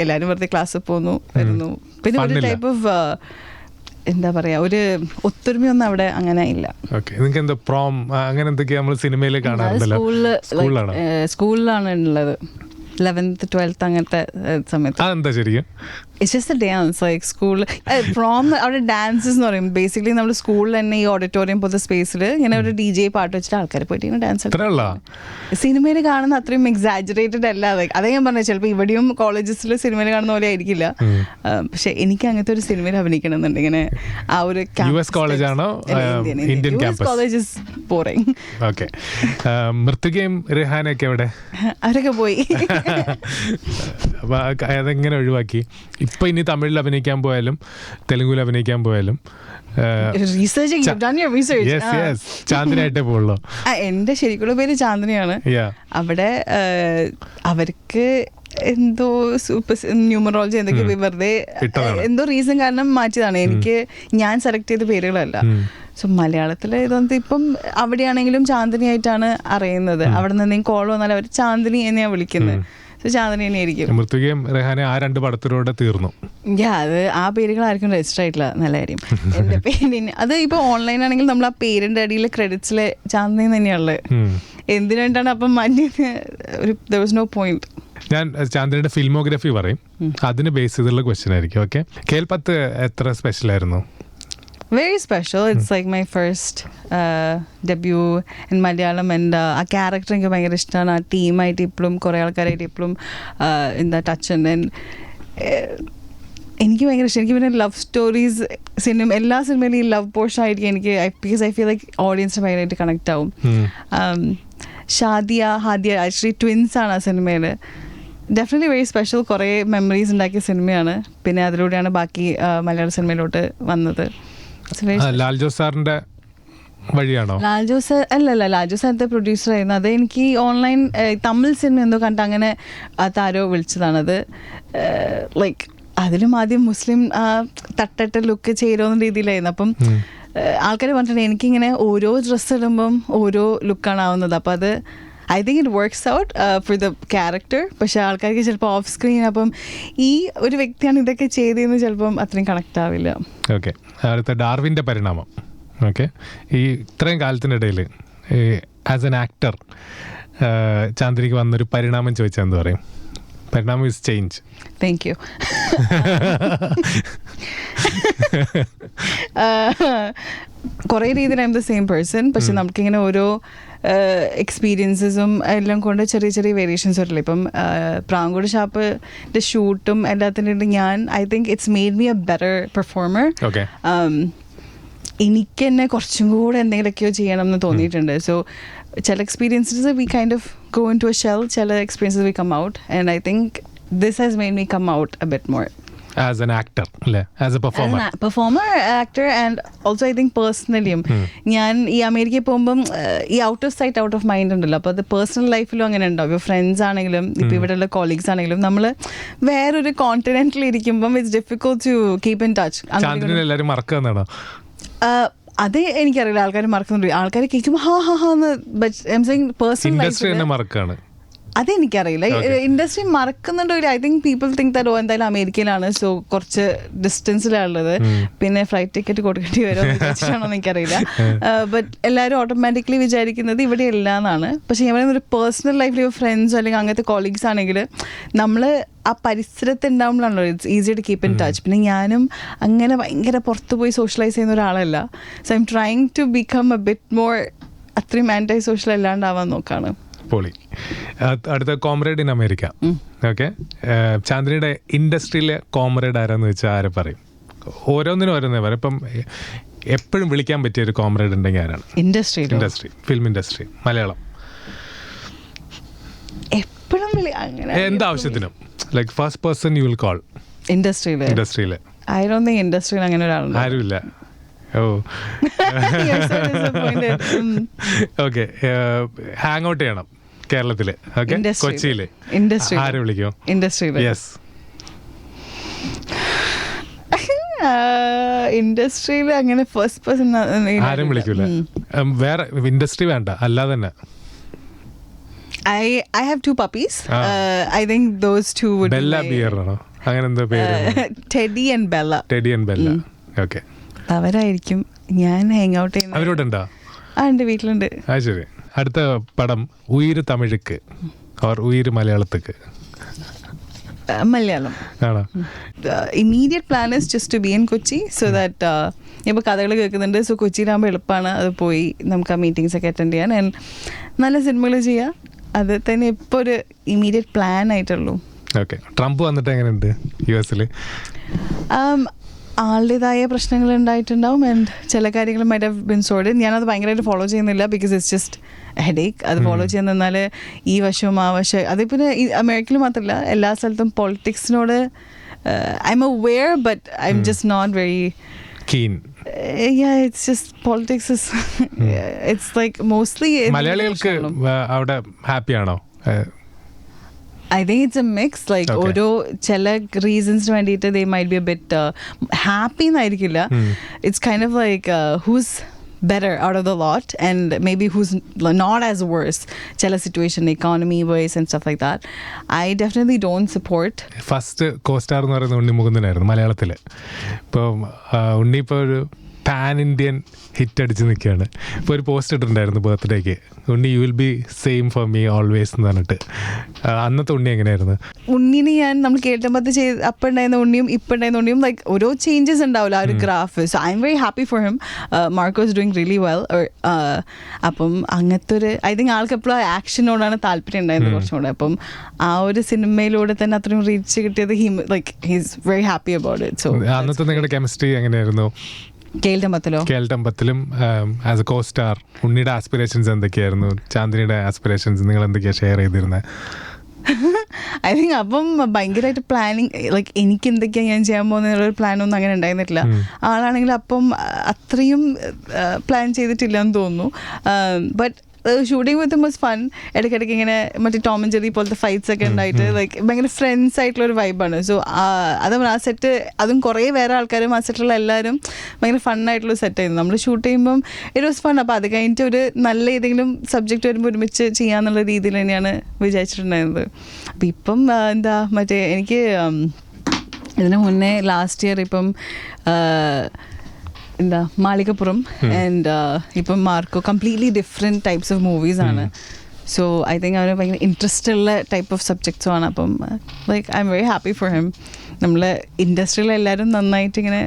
എല്ലാവരും വെറുതെ ക്ലാസ്സിൽ പോന്നു വരുന്നു. പിന്നെ ഒരു. ടൈപ്പ് ഓഫ് എന്താ പറയാ ഒരു ഒത്തൊരുമയൊന്നും അവിടെ അങ്ങനെ ഇല്ല. ഓക്കെ നിങ്ങൾക്ക് എന്താ പ്രോം അങ്ങനെ എന്തൊക്കെയാ നമ്മൾ സിനിമയിൽ കാണാറുണ്ടല്ലോ? സ്കൂളിൽ സ്കൂളിലാണോ സ്കൂളിലാണ് ഉള്ളത്. ലെവൻത്ത് ട്വൽത്ത് അങ്ങനത്തെ സമയത്ത് അതെന്താ ശരിക്കും ഇറ്റ്സ് ജസ്റ്റ് ഡാൻസ് ലൈക്ക് സ്കൂളിൽ ഫ്രോം അവിടെ ഡാൻസസ് എന്ന് പറയും ബേസിക്കലി നമ്മൾ സ്കൂളിൽ തന്നെ ഈ ഓഡിറ്റോറിയം പോലത്തെ സ്പേസിൽ ഇങ്ങനെ ഒരു ഡി ജെ പാട്ട് വെച്ചിട്ട് ആൾക്കാർ പോയിട്ട് ഇങ്ങനെ ഡാൻസ് സിനിമയിൽ കാണുന്ന അത്രയും എക്സാജറേറ്റഡ് അല്ല അതേ ഞാൻ പറഞ്ഞത് ചിലപ്പോൾ ഇവിടെയും കോളേജസിൽ സിനിമയിൽ കാണുന്ന പോലെ ആയിരിക്കില്ല. പക്ഷെ എനിക്ക് അങ്ങനത്തെ ഒരു സിനിമയിൽ അഭിനയിക്കണം എന്നുണ്ട് ഇങ്ങനെ ആ ഒരു ഓക്കെ മൃത്തികയും റിഹാനൊക്കെ എവിടെ? അവരൊക്കെ പോയി. അപ്പൊ ആ അതെങ്ങനെ ഒഴിവാക്കി? ഇപ്പൊ ഇനി തമിഴിൽ അഭിനയിക്കാൻ പോയാലും തെലുങ്കിൽ അഭിനയിക്കാൻ പോയാലും ചാന്ദിനായിട്ടേ പോകുള്ളൂ എന്റെ ശരിക്കുള്ള പേര് ചാന്ദിനിയാണ്. അവിടെ അവർക്ക് എന്തോ സൂപ്പർ ന്യൂമറോളജി എന്തൊക്കെ വെറുതെ എന്തോ റീസൺ കാരണം മാറ്റിയതാണ്. എനിക്ക് ഞാൻ സെലക്ട് ചെയ്ത പേരുകളല്ല. സോ മലയാളത്തിൽ ഇതൊന്നും ഇപ്പം അവിടെയാണെങ്കിലും ചാന്ദിനി ആയിട്ടാണ് അറിയുന്നത് അവിടെ നിന്ന് കോൾ വന്നാൽ അവർ ചാന്ദിനി എന്നെയാണ് വിളിക്കുന്നത് ആയിരിക്കും മൃത്തികയും ആ രണ്ട് പടത്തിലൂടെ തീർന്നു. യാ അത് ആ പേരുകൾ ആർക്കും രജിസ്റ്റർ ആയിട്ടില്ല നല്ല കാര്യം. എന്റെ പേരിന് അത് ഇപ്പൊ ഓൺലൈൻ ആണെങ്കിൽ നമ്മൾ ആ പേരിന്റെ അടിയിൽ ക്രെഡിറ്റ്സിലെ ചാന്ദിനി തന്നെയാണുള്ളത്. എന്തിനായിട്ടാണ് അപ്പം മാറ്റിയത് ഒരു ദർ വാസ് നോ പോയിന്റ് ഞാൻ ചാന്ദിനിയുടെ ഫിൽമോഗ്രഫി പറയും. അതിന് ബേസ് ചെയ്തുള്ള ക്വസ്റ്റ്യൻ ആയിരിക്കും ഓക്കെ കേൾപ്പത്ത് എത്ര സ്പെഷ്യൽ ആയിരുന്നു? Very special. It's like my first uh, debut in Malayalam and uh, character character എനിക്ക് ഭയങ്കര team, ആ ടീമായിട്ട് ഇപ്പോഴും കുറേ ആൾക്കാരായിട്ട് ഇപ്പോഴും എന്താ ടച്ച് ഉണ്ട്. And, then. എനിക്ക് ഭയങ്കര ഇഷ്ടം. എനിക്ക് പിന്നെ ലവ് സ്റ്റോറീസ് സിനിമ എല്ലാ സിനിമയിലും ഈ ലവ് പോർഷൻ ആയിരിക്കും എനിക്ക്. Because I feel like audience ഭയങ്കരമായിട്ട് കണക്ട് ആവും. Um. um, Shadiya Hadiya actually twins ആണ് ആ സിനിമയിൽ ഡെഫിനറ്റ്ലി വെരി സ്പെഷ്യൽ കുറേ മെമ്മറീസ് ഉണ്ടാക്കിയ സിനിമയാണ് പിന്നെ അതിലൂടെയാണ് ബാക്കി മലയാള സിനിമയിലോട്ട് വന്നത്. ആ, ലാൽ ജോസ് സാറിന്റെ വഴിയാണോ? ലാൽ സാർ അല്ലല്ല ലാൽ സാറിന്റെ പ്രൊഡ്യൂസർ ആയിരുന്നു. അത് എനിക്ക് ഓൺലൈൻ തമിഴ് സിനിമ എന്തോ കണ്ട് അങ്ങനെ അതാരോ വിളിച്ചതാണത്. ലൈക്ക് അതിലും ആദ്യം മുസ്ലിം തട്ടട്ട ലുക്ക് ചേരുന്ന രീതിയിലായിരുന്നു. അപ്പം. ആൾക്കാർ പറഞ്ഞിട്ടുണ്ട് എനിക്കിങ്ങനെ ഓരോ ഡ്രസ്സ് ഇടുമ്പം ഓരോ ലുക്കാണ് ആവുന്നത്. അപ്പം അത് I think it works out for the character പക്ഷേ ആൾക്കാർക്ക് ചിലപ്പോൾ ഓഫ് സ്ക്രീൻ അപ്പം ഈ ഒരു വ്യക്തിയാണ് ഇതൊക്കെ ചെയ്തതെന്ന് ചിലപ്പം അത്രയും കണക്ട് ആവില്ല. ഓക്കെ അടുത്ത ഡാർവിന്റെ പരിണാമം. ഓക്കെ ഈ ഇത്രയും കാലത്തിനിടയിൽ ആസ് എൻ ആക്ടർ ചാന്ദ്രിക്ക് വന്നൊരു പരിണാമം ചോദിച്ചാൽ എന്ത് പറയും? പരിണാമം ഇസ് ചേഞ്ച് താങ്ക് യു കുറേ രീതിയിൽ I am the same person പക്ഷെ നമുക്കിങ്ങനെ ഓരോ എക്സ്പീരിയൻസസും എല്ലാം കൊണ്ട് ചെറിയ ചെറിയ വേരിയേഷൻസ് വരില്ല? ഇപ്പം പ്രാങ്കോട് ഷാപ്പിന്റെ ഷൂട്ടും എല്ലാത്തിന്റെ ഞാൻ I think it's made me a better performer um, എനിക്ക് തന്നെ കുറച്ചും കൂടെ എന്തെങ്കിലുമൊക്കെയോ ചെയ്യണം എന്ന് തോന്നിയിട്ടുണ്ട്. സോ ചില experiences we kind of go into a shell ചില experiences we come out and I think this has made me come out a bit more as an actor അല്ലേ? As a performer performer actor and also I think പേഴ്സണലിയും ഞാൻ ഈ അമേരിക്കയിൽ പോകുമ്പം ഈ out of sight out of mind ഉണ്ടല്ലോ. അപ്പോൾ അത് പേഴ്സണൽ ലൈഫിലും അങ്ങനെ ഉണ്ടാവും. ഇപ്പോൾ ഫ്രണ്ട്സ് ആണെങ്കിലും ഇപ്പോൾ ഇവിടെയുള്ള കോളീഗ്സ് ആണെങ്കിലും നമ്മൾ വേറൊരു കോണ്ടിനെന്റിൽ ഇരിക്കുമ്പം it's difficult to keep in touch എല്ലാവരും മറക്കുക എന്നാണോ? ആഹ് അത് എനിക്കറിയില്ല. ആൾക്കാർ മറക്കുന്നുണ്ട്. ആൾക്കാർ കേൾക്കുമ്പോൾ ഹാ ഹാ ഹാ എന്ന് പേഴ്സണൽ ലൈഫിൽ മറക്കാണ്. അതെനിക്കറിയില്ല. Industry മറക്കുന്നുണ്ടോ I think people think though എന്തായാലും അമേരിക്കയിലാണ് സോ കുറച്ച് ഡിസ്റ്റൻസിലാണുള്ളത് പിന്നെ ഫ്ലൈറ്റ് ടിക്കറ്റ് കൊടുക്കേണ്ടി വരും എന്ന് എനിക്കറിയില്ല. ബട്ട് എല്ലാവരും ഓട്ടോമാറ്റിക്കലി വിചാരിക്കുന്നത് ഇവിടെ ഇല്ല എന്നാണ് പക്ഷെ ഞാൻ പറയുന്ന ഒരു പേഴ്സണൽ ലൈഫിൽ ഫ്രണ്ട്സ് അല്ലെങ്കിൽ അങ്ങനത്തെ കോളീഗ്സ് ആണെങ്കിൽ നമ്മൾ ആ പരിസരത്ത് ഉണ്ടാവുമ്പോഴാണല്ലോ it's easy to keep in touch പിന്നെ ഞാനും അങ്ങനെ ഭയങ്കര പുറത്ത് പോയി സോഷ്യലൈസ് ചെയ്യുന്ന ഒരാളല്ല. So I'm am trying to become a bit more അത്രയും ആന്റൈ സോഷ്യൽ അല്ലാണ്ടാവാൻ നോക്കാണ്. പൊളി. അടുത്ത കോമ്രേഡ് ഇൻ അമേരിക്ക ഓക്കെ ചാന്ദ്രയുടെ ഇൻഡസ്ട്രിയിലെ കോമ്രേഡ് ആരാന്ന് വെച്ചാൽ ആരെ പറയും? ഓരോന്നിനും ഓരോന്നേ പറയും. ഇപ്പം എപ്പോഴും വിളിക്കാൻ പറ്റിയ ഒരു കോമ്രേഡ് ഉണ്ടെങ്കിൽ ആരാണ്? Industry industry film industry Malayalam. എപ്പോഴും എന്താവശ്യത്തിനും like first person you will call ഇൻഡസ്ട്രിയിൽ ഇൻഡസ്ട്രിയിൽ ഐ ഡോ തിങ്ക് ഇൻഡസ്ട്രിയിൽ അങ്ങനെ ഒരാളുണ്ട്. ആരുമില്ല. ഓ. ഓക്കെ ഹാങ് ഔട്ട് ചെയ്യണം. കേരളത്തിൽ. കൊച്ചിയിൽ. ഇൻഡസ്ട്രി ആരെ വിളിക്കും? ഇൻഡസ്ട്രിയിൽ യെസ് ഇൻഡസ്ട്രിയിൽ അങ്ങനെ ഫസ്റ്റ് പേഴ്സൺ ആരും വിളിക്കൂല. വേറെ ഇൻഡസ്ട്രി വേണ്ട. അല്ലാതെ തന്നെ. I I have two puppies. I think those two would Bella bear ആണോ അങ്ങനെ എന്തോ പേര് Teddy and Bella. Teddy and Bella. Okay അവരായിരിക്കും. ഞാൻ ഹാങ് ഔട്ട് ചെയ്യുന്നത് അവരോട് ഉണ്ടോ ആ ഉണ്ട് വീട്ടിലുണ്ട്. ആ ശരി. അടുത്ത പടം ഉയിര് തമിഴുക്ക്. അവർ ഉയിര് മലയാളത്തേക്ക്. മലയാളം. ആണോ? Immediate plan is just to be in Kochi so that ഇപ്പോൾ കഥകൾ കേൾക്കുന്നുണ്ട്. സോ കൊച്ചിയിലാകുമ്പോൾ എളുപ്പമാണ് അത് പോയി നമുക്ക് ആ മീറ്റിംഗ്സ് ഒക്കെ അറ്റൻഡ് ചെയ്യാൻ. ആൻഡ് നല്ല സിനിമകൾ ചെയ്യുക അത് തന്നെ ഇപ്പോൾ ഒരു ഇമ്മീഡിയറ്റ് പ്ലാൻ ആയിട്ടുള്ളൂ. ഓക്കെ ട്രംപ് വന്നിട്ട് എങ്ങനെയുണ്ട് യു എസിൽ ആളുടേതായ പ്രശ്നങ്ങൾ ഉണ്ടായിട്ടുണ്ടാവും. ആൻഡ് ചില കാര്യങ്ങളും മൈറ്റ് ഹവ് ബിൻ സോൾഡ് ഞാനത് ഭയങ്കരമായിട്ട് ഫോളോ ചെയ്യുന്നില്ല ബിക്കോസ് ഇറ്റ്സ് ജസ്റ്റ് ഹെഡേക്ക് അത് ഫോളോ ചെയ്യാൻ നിന്നാൽ ഈ വശവും ആ വശം അത് പിന്നെ അമേരിക്കയിൽ മാത്രമല്ല എല്ലാ സ്ഥലത്തും പൊളിറ്റിക്സിനോട് I am aware but I am just not very keen it's just politics it's mostly മലയാളികൾക്ക് അവിടെ ഹാപ്പിയാണോ a മിക്സ് Okay. ഓരോ ചില റീസൺസിന് വേണ്ടിയിട്ട് they might be a bit happy എന്നായിരിക്കില്ല. It's kind of like who's out of the lot and maybe who's not as worse ചില situation economy wise and stuff like that I definitely don't support first costar എന്ന് പറയുന്നത് ഉണ്ണി മുകുന്ദനായിരുന്നു മലയാളത്തിൽ ഇപ്പം ഉണ്ണി ഇപ്പോൾ ഒരു പാൻ ഇന്ത്യൻ ഹിറ്റ് അടിച്ച് നിൽക്കുകയാണ്. ഇപ്പോൾ ഒരു പോസ്റ്റ് ഇട്ടിട്ടുണ്ടായിരുന്നു ബർത്ത്ഡേക്ക് Unni you will be same for me always എന്ന് പറഞ്ഞിട്ട്. അന്നത്തെ ഉണ്ണി എങ്ങനെയായിരുന്നു? ഉണ്ണിനെ ഞാൻ നമ്മൾ കേട്ടമ്പത്ത് ചെയ്ത് അപ്പം ഉണ്ടായിരുന്ന ഉണ്ണിയും ഇപ്പം ഉണ്ടായിരുന്ന ഉണ്ണിയും ലൈക്ക് ഓരോ ചേഞ്ചസ് ഉണ്ടാവില്ല. ആ ഒരു graph so I am very happy for him Marco's doing really well അപ്പം അങ്ങനത്തെ ഒരു ഐ തിങ്ക് ആൾക്ക് എപ്പോഴും ആക്ഷനോടാണ് താല്പര്യം ഉണ്ടായിരുന്നത് കുറച്ചും കൂടെ. അപ്പം ആ ഒരു സിനിമയിലൂടെ തന്നെ അത്രയും റീച്ച് കിട്ടിയത് him like his very happy about it so അന്നത്തെ നിങ്ങളുടെ കെമിസ്ട്രി എങ്ങനെയായിരുന്നു? കേൾട്ടമ്പത്തിലോ ആസ് എ കോ സ്റ്റാർ ഉണ്ണിയുടെ ആസ്പിറേഷൻസ് എന്തൊക്കെയായിരുന്നു? ചാന്ദിനിയുടെ ആസ്പിറേഷൻസ് നിങ്ങൾ എന്തൊക്കെയാണ് ഷെയർ ചെയ്തിരുന്നത് ഐ തിങ്ക് അപ്പം ഭയങ്കരമായിട്ട് പ്ലാനിങ് ലൈക്ക് എനിക്ക് എന്തൊക്കെയാണ് ഞാൻ ചെയ്യാൻ പോകുന്ന ഒരു പ്ലാനൊന്നും അങ്ങനെ ഉണ്ടായിരുന്നില്ല ആളാണെങ്കിൽ അപ്പം അത്രയും പ്ലാൻ ചെയ്തിട്ടില്ല എന്ന് തോന്നുന്നു. But shooting with was fun ഇടയ്ക്കിടയ്ക്ക് ഇങ്ങനെ മറ്റേ ടോം ആൻഡ് ജെറി പോലത്തെ ഫൈറ്റ്സ് ഒക്കെ ഉണ്ടായിട്ട് ലൈക്ക് ഭയങ്കര ഫ്രണ്ട്സ് ആയിട്ടുള്ള ഒരു വൈബാണ് സോ അത് ആ സെറ്റ് അതും കുറേ വേറെ ആൾക്കാരും ആ സെറ്റിലുള്ള എല്ലാവരും ഭയങ്കര ഫണ്ണായിട്ടുള്ള സെറ്റായിരുന്നു നമ്മൾ ഷൂട്ട് ചെയ്യുമ്പം ഇറ്റ് വാസ് ഫൺ അപ്പോൾ അത് കഴിഞ്ഞിട്ട് ഒരു നല്ല ഏതെങ്കിലും സബ്ജക്റ്റ് വരുമ്പോൾ ഒരുമിച്ച് ചെയ്യാന്നുള്ള രീതിയിൽ തന്നെയാണ് വിചാരിച്ചിട്ടുണ്ടായിരുന്നത്. അപ്പം ഇപ്പം എന്താ മറ്റേ എനിക്ക് ഇതിന് മുന്നേ ലാസ്റ്റ് ഇയർ ഇപ്പം എന്താ മാളികപ്പുറം ആൻഡ് ഇപ്പം Marco completely different types of movies ആണ്. സോ ഐ തിങ്ക് അവന് ഭയങ്കര ഇൻട്രസ്റ്റ് ഉള്ള ടൈപ്പ് ഓഫ് സബ്ജക്ട്സും ആണ്. അപ്പം like I am very happy for him നമ്മൾ ഇൻഡസ്ട്രിയിൽ എല്ലാവരും നന്നായിട്ട് ഇങ്ങനെ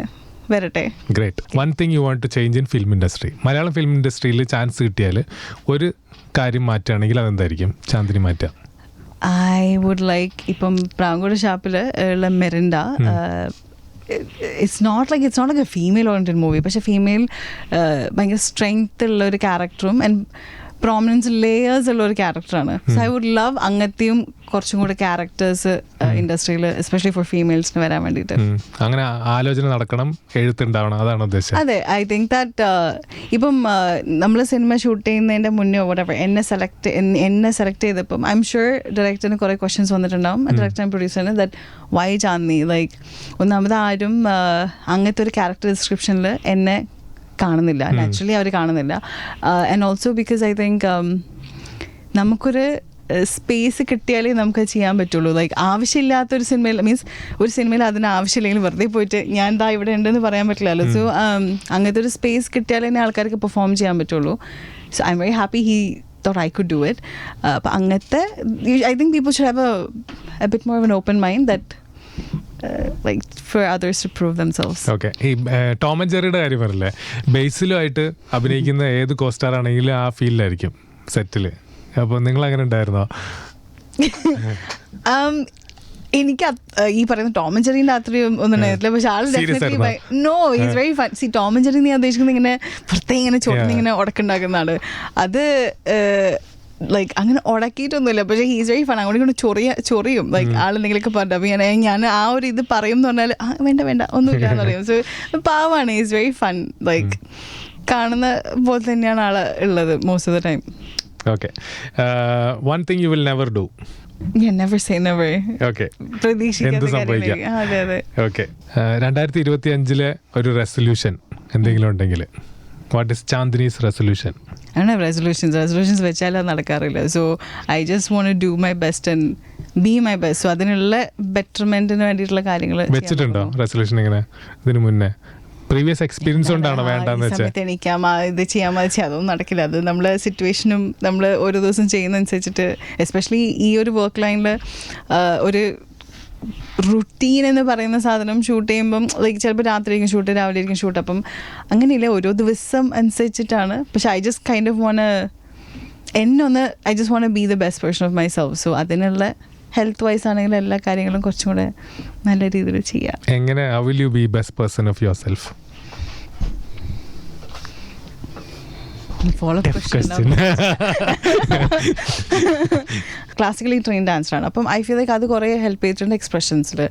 വരട്ടെ. Great one thing you want to change in film industry Malayalam film ഇൻഡസ്ട്രിയിൽ ചാൻസ് കിട്ടിയാൽ ഒരു കാര്യം മാറ്റുകയാണെങ്കിൽ അതെന്തായിരിക്കും? ചാന്ദിനി മാറ്റുക. ഐ വുഡ് ലൈക്ക് ഇപ്പം പ്രാങ്കോട് ഷാപ്പിൽ ഉള്ള Mirinda it's not like it's not like a female oriented movie പക്ഷേ ഫീമെയിൽ ഭയങ്കര സ്ട്രെങ്ത് ഉള്ള ഒരു ക്യാരക്ടറും ആൻഡ് പ്രോമിനൻസ് ലേയേഴ്സ് ഉള്ള ഒരു ക്യാരക്ടറാണ് സോ ഐ വുഡ് ലവ് അങ്ങനത്തെയും കുറച്ചും കൂടെ ക്യാരക്ടേഴ്സ് ഇൻഡസ്ട്രിയിൽ എസ്പെഷ്യലി ഫോർ ഫീമെയിൽസിന് വരാൻ വേണ്ടിയിട്ട്. അങ്ങനെ ആലോചന നടക്കണം എഴുത്തുണ്ടാവണം അതാണ് ഉദ്ദേശം. അതെ ഐ തിങ്ക് ദാറ്റ് ഇപ്പം നമ്മൾ സിനിമ ഷൂട്ട് ചെയ്യുന്നതിന്റെ മുന്നേ whatever എന്നെ സെലക്ട് എന്നെ സെലക്ട് ചെയ്തപ്പം ഐ എം ഷുവർ ഡയറക്ടറിന് കുറേ ക്വസ്റ്റ്യൻസ് വന്നിട്ടുണ്ടാവും. ഡയറക്ടർ ആൻഡ് പ്രൊഡ്യൂസറിന് ദാറ്റ് വൈ ചാന്നി ലൈക്ക് ഒന്നാമത് ആരും uh, അങ്ങനത്തെ ഒരു ക്യാരക്ടർ ഡിസ്ക്രിപ്ഷനിൽ എന്നെ കാണുന്നില്ല. നാച്ചുറലി അവർ കാണുന്നില്ല. And also because I think നമുക്കൊരു സ്പേസ് കിട്ടിയാലേ നമുക്ക് ചെയ്യാൻ പറ്റുള്ളൂ. ലൈക്ക് ആവശ്യമില്ലാത്തൊരു സിനിമയിൽ മീൻസ് ഒരു സിനിമയിൽ അതിന് ആവശ്യമില്ലെങ്കിൽ വെറുതെ പോയിട്ട് ഞാൻ ദാ ഇവിടെ ഉണ്ടെന്ന് പറയാൻ പറ്റില്ലല്ലോ. സോ അങ്ങനത്തെ ഒരു സ്പേസ് കിട്ടിയാലേ തന്നെ ആൾക്കാർക്ക് പെർഫോം ചെയ്യാൻ പറ്റുള്ളൂ. So I am very happy he thought I could do it അപ്പം അങ്ങനത്തെ I think people should have a bit more an open mind that like for others to prove themselves okay ഈ ടോം ആൻഡ് ജെറിയുടെ കാര്യം പറയില്ലേ? ബേസിലുമായിട്ട് അഭിനയിക്കുന്ന ഏത് കോസ്റ്റാർ ആണെങ്കിലും ആ ഫീൽഡിലായിരിക്കും സെറ്റിൽ അപ്പോൾ നിങ്ങൾ അങ്ങനെ ഉണ്ടായിരുന്നോ? Um, എനിക്ക് uh, ഈ പറയുന്ന ടോം ആൻഡ് ജെറിന്റെ അത്രയും ഒന്നും ഉണ്ടായിരുന്നില്ല പക്ഷെ ആൾ definitely? No is very fun see Tom and Jerry നീ ഉദ്ദേശിക്കുന്നത് ഇങ്ങനെ പുറത്തേ ഇങ്ങനെ Yeah. ഇങ്ങനെ ഉടക്കുണ്ടാക്കുന്നതാണ് അത് ലൈക്ക് അങ്ങനെ ഉടക്കിയിട്ടൊന്നുമില്ല. പക്ഷേ ഹീസ് വെരി ഫൺ അങ്ങോട്ട് ഇങ്ങോട്ട് ചൊറിയ ചൊറിയും. ലൈക്ക് ആളെന്തെങ്കിലുമൊക്കെ പറഞ്ഞു. അപ്പോൾ ഞാൻ ഞാൻ ആ ഒരു ഇത് പറയും എന്ന് പറഞ്ഞാൽ ആ വേണ്ട വേണ്ട ഒന്നുമില്ല എന്ന് പറയും. സോ പാവാണ്. ഈസ് വെരി ഫൺ ലൈക്ക് കാണുന്ന പോലെ തന്നെയാണ് ആൾ ഉള്ളത് most of the time okay one thing you will never do രണ്ടായിരത്തി ഇരുപത്തി അഞ്ചിലെ ഒരു റെസൊല്യൂഷൻ എന്തെങ്കിലും ഉണ്ടെങ്കിൽ വാട്ട് ഇസ് ചാന്ദിനീസ് റെസൊല്യൂഷൻ ആണ് റെസൊല്യൂഷൻസ് റെസൊല്യൂഷൻസ് വെച്ചാൽ അത് നടക്കാറില്ല so I just want do my best and be my best so അതിനുള്ള ബെറ്റർമെന്റിന് വേണ്ടിയിട്ടുള്ള കാര്യങ്ങൾ വെച്ചിട്ടുണ്ടോ റെസൊല്യൂഷൻ ഇങ്ങനെ ഇതിനു മുന്നേ? പ്രീവിയസ് എക്സ്പീരിയൻസ് കൊണ്ടാണോ വേണ്ടെന്ന് വെച്ചാൽ എണീക്കാം ഇത് ചെയ്യാൻ ചെയ്യാം അതൊന്നും നടക്കില്ല. അത് നമ്മൾ സിറ്റുവേഷനും നമ്മൾ ഓരോ ദിവസം ചെയ്യുന്നതനുസരിച്ചിട്ട് എസ്പെഷ്യലി ഈ ഒരു വർക്ക് ലൈനിൽ ഒരു റുട്ടീൻ എന്ന് പറയുന്ന സാധനം ഷൂട്ട് ചെയ്യുമ്പം ലൈക്ക് ചിലപ്പോൾ രാത്രി ആയിരിക്കും ഷൂട്ട് രാവിലെ ആയിരിക്കും ഷൂട്ട് അപ്പം അങ്ങനെയില്ല ഓരോ ദിവസം അനുസരിച്ചിട്ടാണ്. പക്ഷെ I just kind of want എന്നെ ഒന്ന് I just want be the best person of myself so അതിനുള്ള ഹെൽത്ത് വൈസ് ആണെങ്കിലും എല്ലാ കാര്യങ്ങളും കുറച്ചും കൂടെ നല്ല രീതിയിൽ ചെയ്യാം. എങ്ങനെ you be best person of yourself follow classically train ഡാൻസറാണ് അപ്പം ഐ ഫീൽ ലൈക്ക് അത് കുറേ ഹെൽപ്പ് ചെയ്തിട്ടുണ്ട് എക്സ്പ്രഷൻസിൽ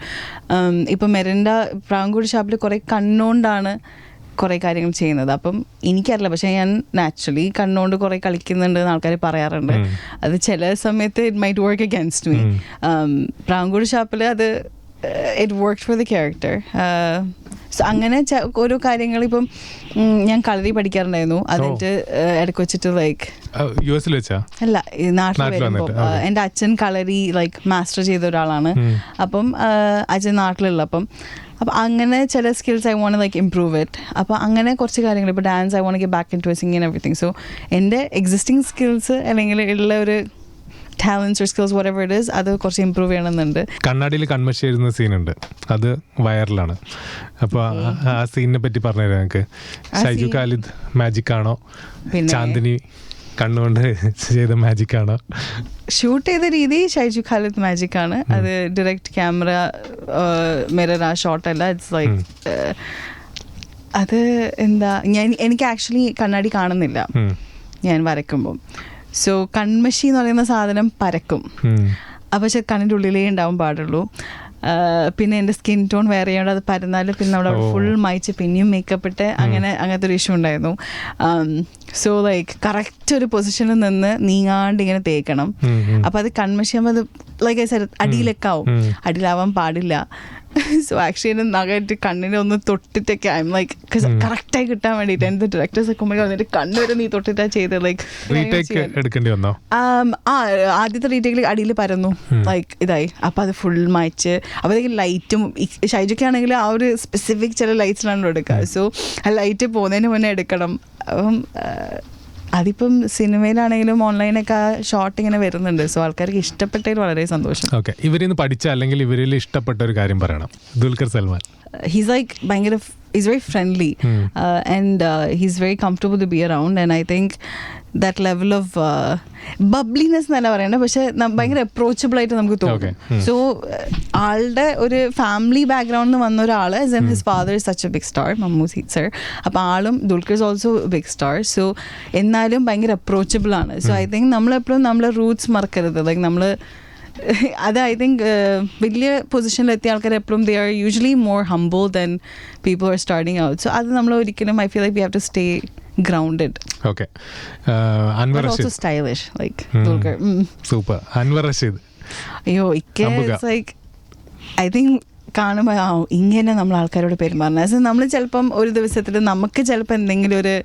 ഇപ്പം മെരിൻഡ പ്രാങ്കൂടി ഷാപ്പിൽ കുറേ കണ്ണുകൊണ്ടാണ് കുറേ കാര്യങ്ങൾ ചെയ്യുന്നത്. അപ്പം എനിക്കറിയില്ല. പക്ഷേ ഞാൻ നാച്ചുറലി കണ്ണുകൊണ്ട് കുറേ കളിക്കുന്നുണ്ട് എന്ന് ആൾക്കാർ പറയാറുണ്ട്. അത് ചില സമയത്ത് it might work against me. പ്രാങ്കൂടി ഷാപ്പിൽ അത് it work for the character so അങ്ങനെ ഓരോ കാര്യങ്ങൾ ഇപ്പം ഞാൻ കളരി പഠിക്കാറുണ്ടായിരുന്നു. അതിന്റെ ഇടയ്ക്ക് വെച്ചിട്ട് ലൈക്ക് യു എസിൽ വെച്ചാ? അല്ല നാട്ടിൽ വരുമ്പോൾ എന്റെ എന്റെ അച്ഛൻ കളരി ലൈക്ക് മാസ്റ്റർ ചെയ്ത ഒരാളാണ്. അപ്പം അച്ഛൻ നാട്ടിലുള്ള അപ്പം അപ്പം അങ്ങനെ ചില skills I want like improve it അപ്പോൾ അങ്ങനെ കുറച്ച് കാര്യങ്ങൾ ഇപ്പോൾ dance I want get back into sing and everything so എന്റെ എക്സിസ്റ്റിംഗ് സ്കിൽസ് അല്ലെങ്കിൽ ഉള്ള ഒരു talents skills whatever it is അത് കുറച്ച് ഇമ്പ്രൂവ് ചെയ്യണമെന്നുണ്ട്. കണ്ണാടിയിൽ കൺമഷി എഴുതുന്ന സീനുണ്ട്. അത് വൈറലാണ്. അപ്പോൾ ആ സീനിനെ പറ്റി പറഞ്ഞുതരാം ഞങ്ങൾക്ക് ആ ഷൈജു ഖാലിദ് മാജിക് ആണോ ചാന്ദിനി കണ്ണുകൊണ്ട് ചെയ്ത മാജിക് ആണോ ഷൂട്ട് ചെയ്ത രീതി ഷൈജു ഖാലിദ് മാജിക് ആണ് അത് ഡയറക്റ്റ് ക്യാമറ മിറർ ആ ഷോട്ട് അല്ല. ഇറ്റ്സ് ലൈക്ക് അത് എന്താ ഞാൻ എനിക്ക് ആക്ച്വലി കണ്ണാടി കാണുന്നില്ല. ഞാൻ വരയ്ക്കുമ്പോൾ സോ കൺമഷി എന്ന് പറയുന്ന സാധനം പരക്കും. അപ്പോൾ പക്ഷെ കണ്ണിന്റെ ഉള്ളിലേ ഉണ്ടാവാൻ പാടുള്ളൂ. പിന്നെ എന്റെ സ്കിൻ ടോൺ വേറെ ചെയ്യേണ്ടത് അത് പരന്നാൽ പിന്നെ നമ്മൾ ഫുൾ മയച്ച് പിന്നെയും മേക്കപ്പ് ഇട്ട് അങ്ങനെ അങ്ങനത്തെ ഒരു ഇഷ്യൂ ഉണ്ടായിരുന്നു. സോ ലൈക്ക് കറക്റ്റ് ഒരു പൊസിഷനിൽ നിന്ന് നീങ്ങാണ്ട് ഇങ്ങനെ തേക്കണം. അപ്പം അത് കൺമഷിയാകുമ്പോൾ അത് ലൈക്ക് അടിയിലൊക്കെ ആവും. അടിയിലാവാൻ പാടില്ല. സോ ആക്ച്വലി എന്റെ നഗമായിട്ട് കണ്ണിനെ ഒന്ന് തൊട്ടിട്ടൊക്കെ ഐ എം ലൈക്ക് കറക്റ്റായി കിട്ടാൻ വേണ്ടിയിട്ട് എന്റെ ഡയറക്ടേഴ്സ് ഒക്കെ വന്നിട്ട് കണ്ണുവരെ നീ തൊട്ടിട്ടാ ചെയ്ത് ലൈക്ക് എടുക്കേണ്ടി വന്നോ? ആം, ആ ആദ്യത്തെ റീടേക്കിൽ അടിയിൽ പരന്നു. ലൈക്ക് ഇതായി. അപ്പം അത് ഫുൾ മാച്ച് അപ്പോഴത്തേക്ക് ലൈറ്റും ഷൈജൊക്കെ ആണെങ്കിൽ ആ ഒരു സ്പെസിഫിക് ചില ലൈറ്റ്സിലാണല്ലോ എടുക്കുക സോ ആ ലൈറ്റ് പോകുന്നതിന് മുന്നേ എടുക്കണം. അപ്പം അതിപ്പം സിനിമയിലാണെങ്കിലും ഓൺലൈനൊക്കെ ആ ഷോട്ട് ഇങ്ങനെ വരുന്നുണ്ട്. സോ ആൾക്കാർക്ക് ഇഷ്ടപ്പെട്ടതിൽ വളരെ സന്തോഷം. ഓക്കെ ഇവരിൽ നിന്ന് പഠിച്ച അല്ലെങ്കിൽ ഇവരിൽ ഇഷ്ടപ്പെട്ട ഒരു കാര്യം പറയണം. ദുൽഖർ സൽമാൻ. He's like ഭയങ്കര he's very friendly and uh, very comfortable to be comfortable and I think and I think that level of bubbliness എന്നല്ല പറയണ്ടത് പക്ഷെ ഭയങ്കര അപ്രോച്ചബിൾ ആയിട്ട് നമുക്ക്. തോന്നും. സോ ആളുടെ ഒരു ഫാമിലി ബാക്ക്ഗ്രൗണ്ടിൽ നിന്ന് വന്ന ഒരാൾ and his father is such a big star Mammootty sir അപ്പോൾ ആളും Dulquer is also big star so എന്നാലും ഭയങ്കര അപ്രോച്ചബിൾ ആണ്. സോ ഐ തിങ്ക് നമ്മളെപ്പോഴും നമ്മളെ റൂട്ട്സ് മറക്കരുത്. ലൈക്ക് നമ്മൾ അത് ഐ തിങ്ക് വലിയ പൊസിഷനിലെത്തിയ ആൾക്കാർ എപ്പോഴും they are usually more humble then people are starting out so അത് നമ്മൾ ഒരിക്കലും I feel like we have to stay grounded Anwar Anwar also stylish, like mm. Dulkar. Mm. Super. Anwar Rashid. അയ്യോ ഇക്കെ അമ്പുക. ലൈക്ക് ഐ തിങ്ക് കാണുമ്പോൾ ആ ഇങ്ങനെ നമ്മൾ ആൾക്കാരോട് പെരുമാറുന്നത് നമ്മൾ ചിലപ്പം ഒരു ദിവസത്തിൽ നമുക്ക് ചിലപ്പോൾ എന്തെങ്കിലും ഒരു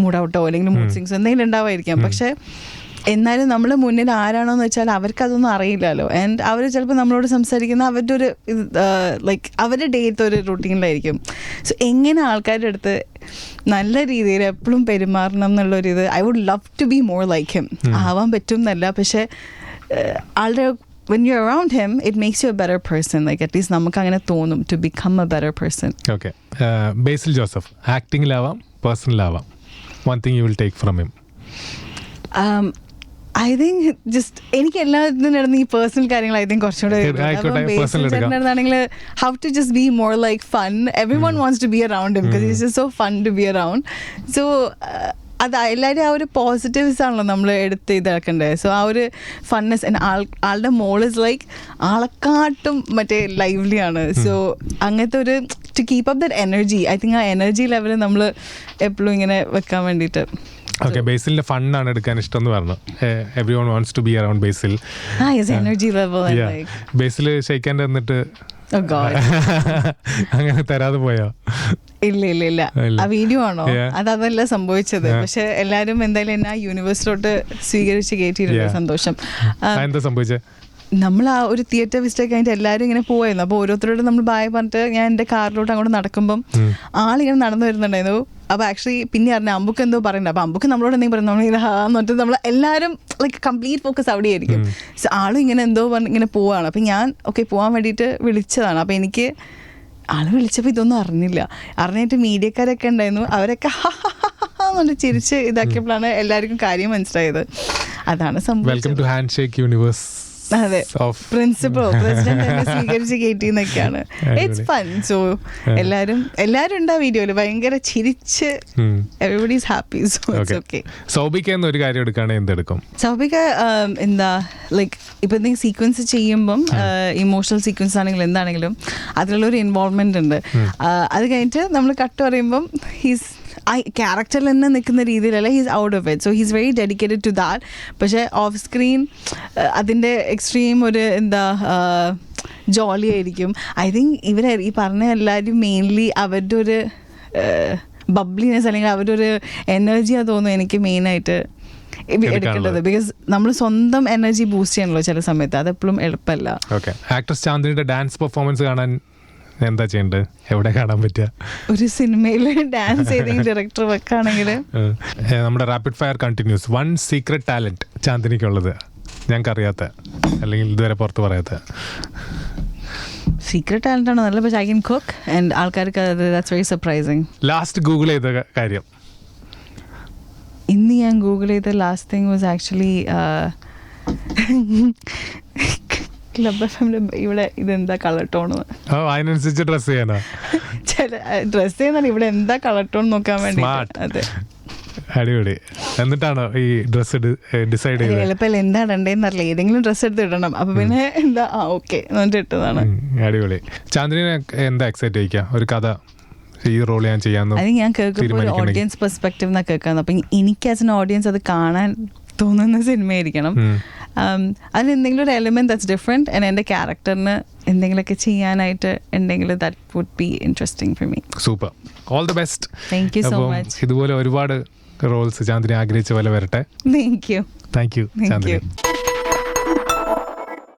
മൂഡ് ഔട്ടോ അല്ലെങ്കിൽ മൂഡ്. സിങ്സോ എന്തെങ്കിലും ഉണ്ടാവായിരിക്കാം പക്ഷേ പക്ഷെ എന്നാലും നമ്മൾ മുന്നിൽ ആരാണോന്ന് വെച്ചാൽ അവർക്ക് അതൊന്നും അറിയില്ലല്ലോ. ആൻഡ് അവർ ചിലപ്പോൾ നമ്മളോട് സംസാരിക്കുന്ന അവരുടെ ഒരു ലൈക്ക് അവരുടെ ഡേറ്റ് ഒരു റൂട്ടീനിലായിരിക്കും. സോ എങ്ങനെ ആൾക്കാരുടെ അടുത്ത് നല്ല രീതിയിൽ എപ്പോഴും പെരുമാറണം എന്നുള്ളൊരിത് I would love to be more like him ആവാൻ പറ്റും എന്നല്ല പക്ഷെ ആളുടെ when you around him it makes you a better person like at least നമുക്ക് അങ്ങനെ തോന്നും to become a better person okay Basil Joseph ആക്ടിങ്ങിലാവാം പേഴ്സണലാവാം one thing you will take from him I think just എനിക്ക് എല്ലാത്തിനും ഈ പേഴ്സണൽ കാര്യങ്ങൾ ഐ തിങ്ക് കുറച്ചുകൂടെ how to just be more like fun everyone wants to be around because it's so fun to be around so അത് എല്ലാവരും ആ ഒരു പോസിറ്റീവ്സ് ആണല്ലോ നമ്മൾ എടുത്ത് ഇതാക്കേണ്ടത് സോ ആ ഒരു ഫണ്ണെസ് ആൾ ആളുടെ മോൾ ഇസ് ലൈക്ക് ആളെക്കാട്ടും മറ്റേ ലൈവ്ലി ആണ്. സോ അങ്ങനത്തെ ഒരു to keep up that energy I think ആ എനർജി ലെവൽ നമ്മൾ എപ്പോഴും ഇങ്ങനെ വെക്കാൻ വേണ്ടിയിട്ട്. ഓക്കെ ബേസിലിന്റെ ഫണ്ണാണ് എടുക്കാൻ ഇഷ്ടം എന്ന് പറഞ്ഞു everyone wants to be around Basil Basil ഷെയ്ക്കാൻ തന്നിട്ട്. അങ്ങനെ തരാതെ പോയോ? ഇല്ല ഇല്ല ഇല്ല. ആ വീഡിയോ ആണോ? അതല്ല സംഭവിച്ചത്. പക്ഷെ എല്ലാരും എന്തായാലും എന്നെ ആ യൂണിവേഴ്സിലോട്ട് സ്വീകരിച്ച് കയറ്റിയിരുന്നു സന്തോഷം. ആ, എന്താ സംഭവിച്ചേ? നമ്മൾ ആ ഒരു തിയേറ്റർ വിസിറ്റ് കഴിഞ്ഞിട്ട് എല്ലാവരും ഇങ്ങനെ പോവായിരുന്നു. അപ്പോൾ ഓരോരുത്തരോട് നമ്മൾ ബായ് പറഞ്ഞിട്ട് ഞാൻ എന്റെ കാറിലോട്ട് അങ്ങോട്ട് നടക്കുമ്പം. ആളിങ്ങനെ നടന്നു വരുന്നുണ്ടായിരുന്നു. അപ്പോൾ ആക്ച്വലി പിന്നെ അറിഞ്ഞ അമ്പുക്ക് എന്തോ പറയുന്നത് അപ്പോൾ അമ്പുക്ക് നമ്മളോട് എന്തെങ്കിലും പറഞ്ഞു നമ്മൾ ഹാ എന്നിട്ട് നമ്മൾ എല്ലാവരും ലൈക്ക് കംപ്ലീറ്റ് ഫോക്കസ് അവിടെ ആയിരിക്കും. സോ ആളും ഇങ്ങനെ എന്തോ പറഞ്ഞു ഇങ്ങനെ പോവാണ്. അപ്പോൾ ഞാൻ ഓക്കെ പോകാൻ വേണ്ടിയിട്ട് വിളിച്ചതാണ്. അപ്പോൾ എനിക്ക് ആൾ വിളിച്ചപ്പോൾ ഇതൊന്നും അറിഞ്ഞില്ല. അറിഞ്ഞിട്ട് മീഡിയക്കാരൊക്കെ ഉണ്ടായിരുന്നു. അവരൊക്കെ എന്നിട്ട് ചിരിച്ച് ഇതാക്കിയപ്പോഴാണ് എല്ലാവർക്കും കാര്യം മനസ്സിലായത്. അതാണ് സംഭവം welcome to hand shake universe അതെ. പ്രിൻസിപ്പൾ പ്രസിഡന്റ് സ്വീകരിച്ച് കയറ്റി എന്നൊക്കെയാണ് ഇറ്റ്സ് ഫൺ സോ എല്ലാരും എല്ലാരും ഉണ്ട് ആ വീഡിയോയിൽ. ഭയങ്കര ചിരിച്ച് everybody is happy so it's okay സൗബിക്ക് ഒരു കാര്യം എടുക്കുകയാണെങ്കിൽ എന്തെടുക്കും? സൗബിക എന്താ ലൈക്ക് ഇപ്പൊ എന്തെങ്കിലും സീക്വൻസ് ചെയ്യുമ്പം ഇമോഷണൽ സീക്വൻസ് ആണെങ്കിലും എന്താണെങ്കിലും അതിലുള്ള ഒരു ഇൻവോൾവ്മെന്റ് ഉണ്ട്. അത് കഴിഞ്ഞിട്ട് നമ്മൾ കട്ട് പറയുമ്പം ഹീസ് ക്യാരക്ടറിൽ തന്നെ നിൽക്കുന്ന രീതിയിലല്ല he's out of it so he's very dedicated to that പക്ഷേ ഓഫ് സ്ക്രീൻ അതിന്റെ എക്സ്ട്രീം ഒരു എന്താ ജോലി ആയിരിക്കും ഐ തിങ്ക് ഇവർ ഈ പറഞ്ഞ എല്ലാവരും മെയിൻലി അവരുടെ ഒരു ബബ്ലിനെസ് അല്ലെങ്കിൽ അവരുടെ ഒരു എനർജിയാണ് തോന്നുന്നു എനിക്ക് മെയിനായിട്ട് എടുക്കേണ്ടത്. ബിക്കോസ് നമ്മൾ സ്വന്തം എനർജി ബൂസ്റ്റ് ചെയ്യണല്ലോ ചില സമയത്ത്. അതെപ്പോഴും എളുപ്പമല്ല. ഓക്കെ ആക്ട്രസ് ചാന്ദിനിയുടെ ഡാൻസ് പെർഫോമൻസ് കാണാൻ എന്താ ചെയ്യേണ്ടത് എവിടെ കാണാൻ പറ്റുക? ഒരു സിനിമയിൽ ഡാൻസ് ചെയ്തെങ്കിൽ ഡയറക്ടർ വെക്കാണെങ്കിൽ. നമ്മുടെ rapid fire continues one secret talent ചാന്ദിനിക്കുള്ളത്. ഞങ്ങൾക്ക് അറിയാത്ത അല്ലെങ്കിൽ ഇതുവരെ പുറത്ത് പറയാത്ത. സീക്രട്ട് ടാലന്റ് ആണ് നല്ല പക്ഷേ ഐ കൻ കുക്ക് ആൻഡ് ആൾക്കാർക്ക് that's very surprising last Google ചെയ്ത കാര്യം. ഇന്ന് ഞാൻ ഗൂഗിൾ ചെയ്ത last thing was actually club F എമ്മിന്റെ ഇവിടെ ഇതെന്താ കളർ ടോൺ അതിനനുസരിച്ച് ഡ്രസ് ചെയ്യാനോ. ചില ഡ്രസ് ചെയ്യുന്ന ഇവിടെ എന്താ കളർ ടോൺ നോക്കാൻ വേണ്ടി. അതെ. അടിപൊളി. എന്നിട്ടാണോ ഈ ഡ്രസ് ഡിസൈഡ് ചെയ്തത്? ചിലപ്പോൾ എന്താ ഇടണ്ടേന്ന് അറിയില്ല. ഏതെങ്കിലും ഡ്രസ്സ് എടുത്ത് ഇടണം. അപ്പൊ പിന്നെ എന്താ ആ ഓക്കെ എന്നിട്ട് ഇട്ടതാണ്. അടിപൊളി. ചാന്ദിനെ എന്താ എക്സൈറ്റ് ചെയ്യിക്കുക ഒരു കഥ ഈ റോൾ ഞാൻ ചെയ്യാൻ അത് ഞാൻ കേൾക്കുമ്പോൾ ഓഡിയൻസ് പെർസ്പെക്റ്റീവ് എന്നാ കേൾക്കുന്നത് അപ്പൊ എനിക്ക് ആസ് എൻ ഓഡിയൻസ് അത് കാണാൻ തോന്നുന്ന സിനിമയായിരിക്കണം. അതിൽ എന്തെങ്കിലും ഒരു എലിമെന്റ് ദാറ്റ്സ് ഡിഫറെന്റ് ആൻഡ് എന്റെ ക്യാരക്ടറിന് എന്തെങ്കിലുമൊക്കെ ചെയ്യാനായിട്ട് ഉണ്ടെങ്കിൽ that would be interesting for me super all the best thank you so much ഇതുപോലെ ഒരുപാട് റോൾസ് ചാന്ദിനി ആഗ്രഹിച്ച പോലെ വരട്ടെ. Thank you thank you thank you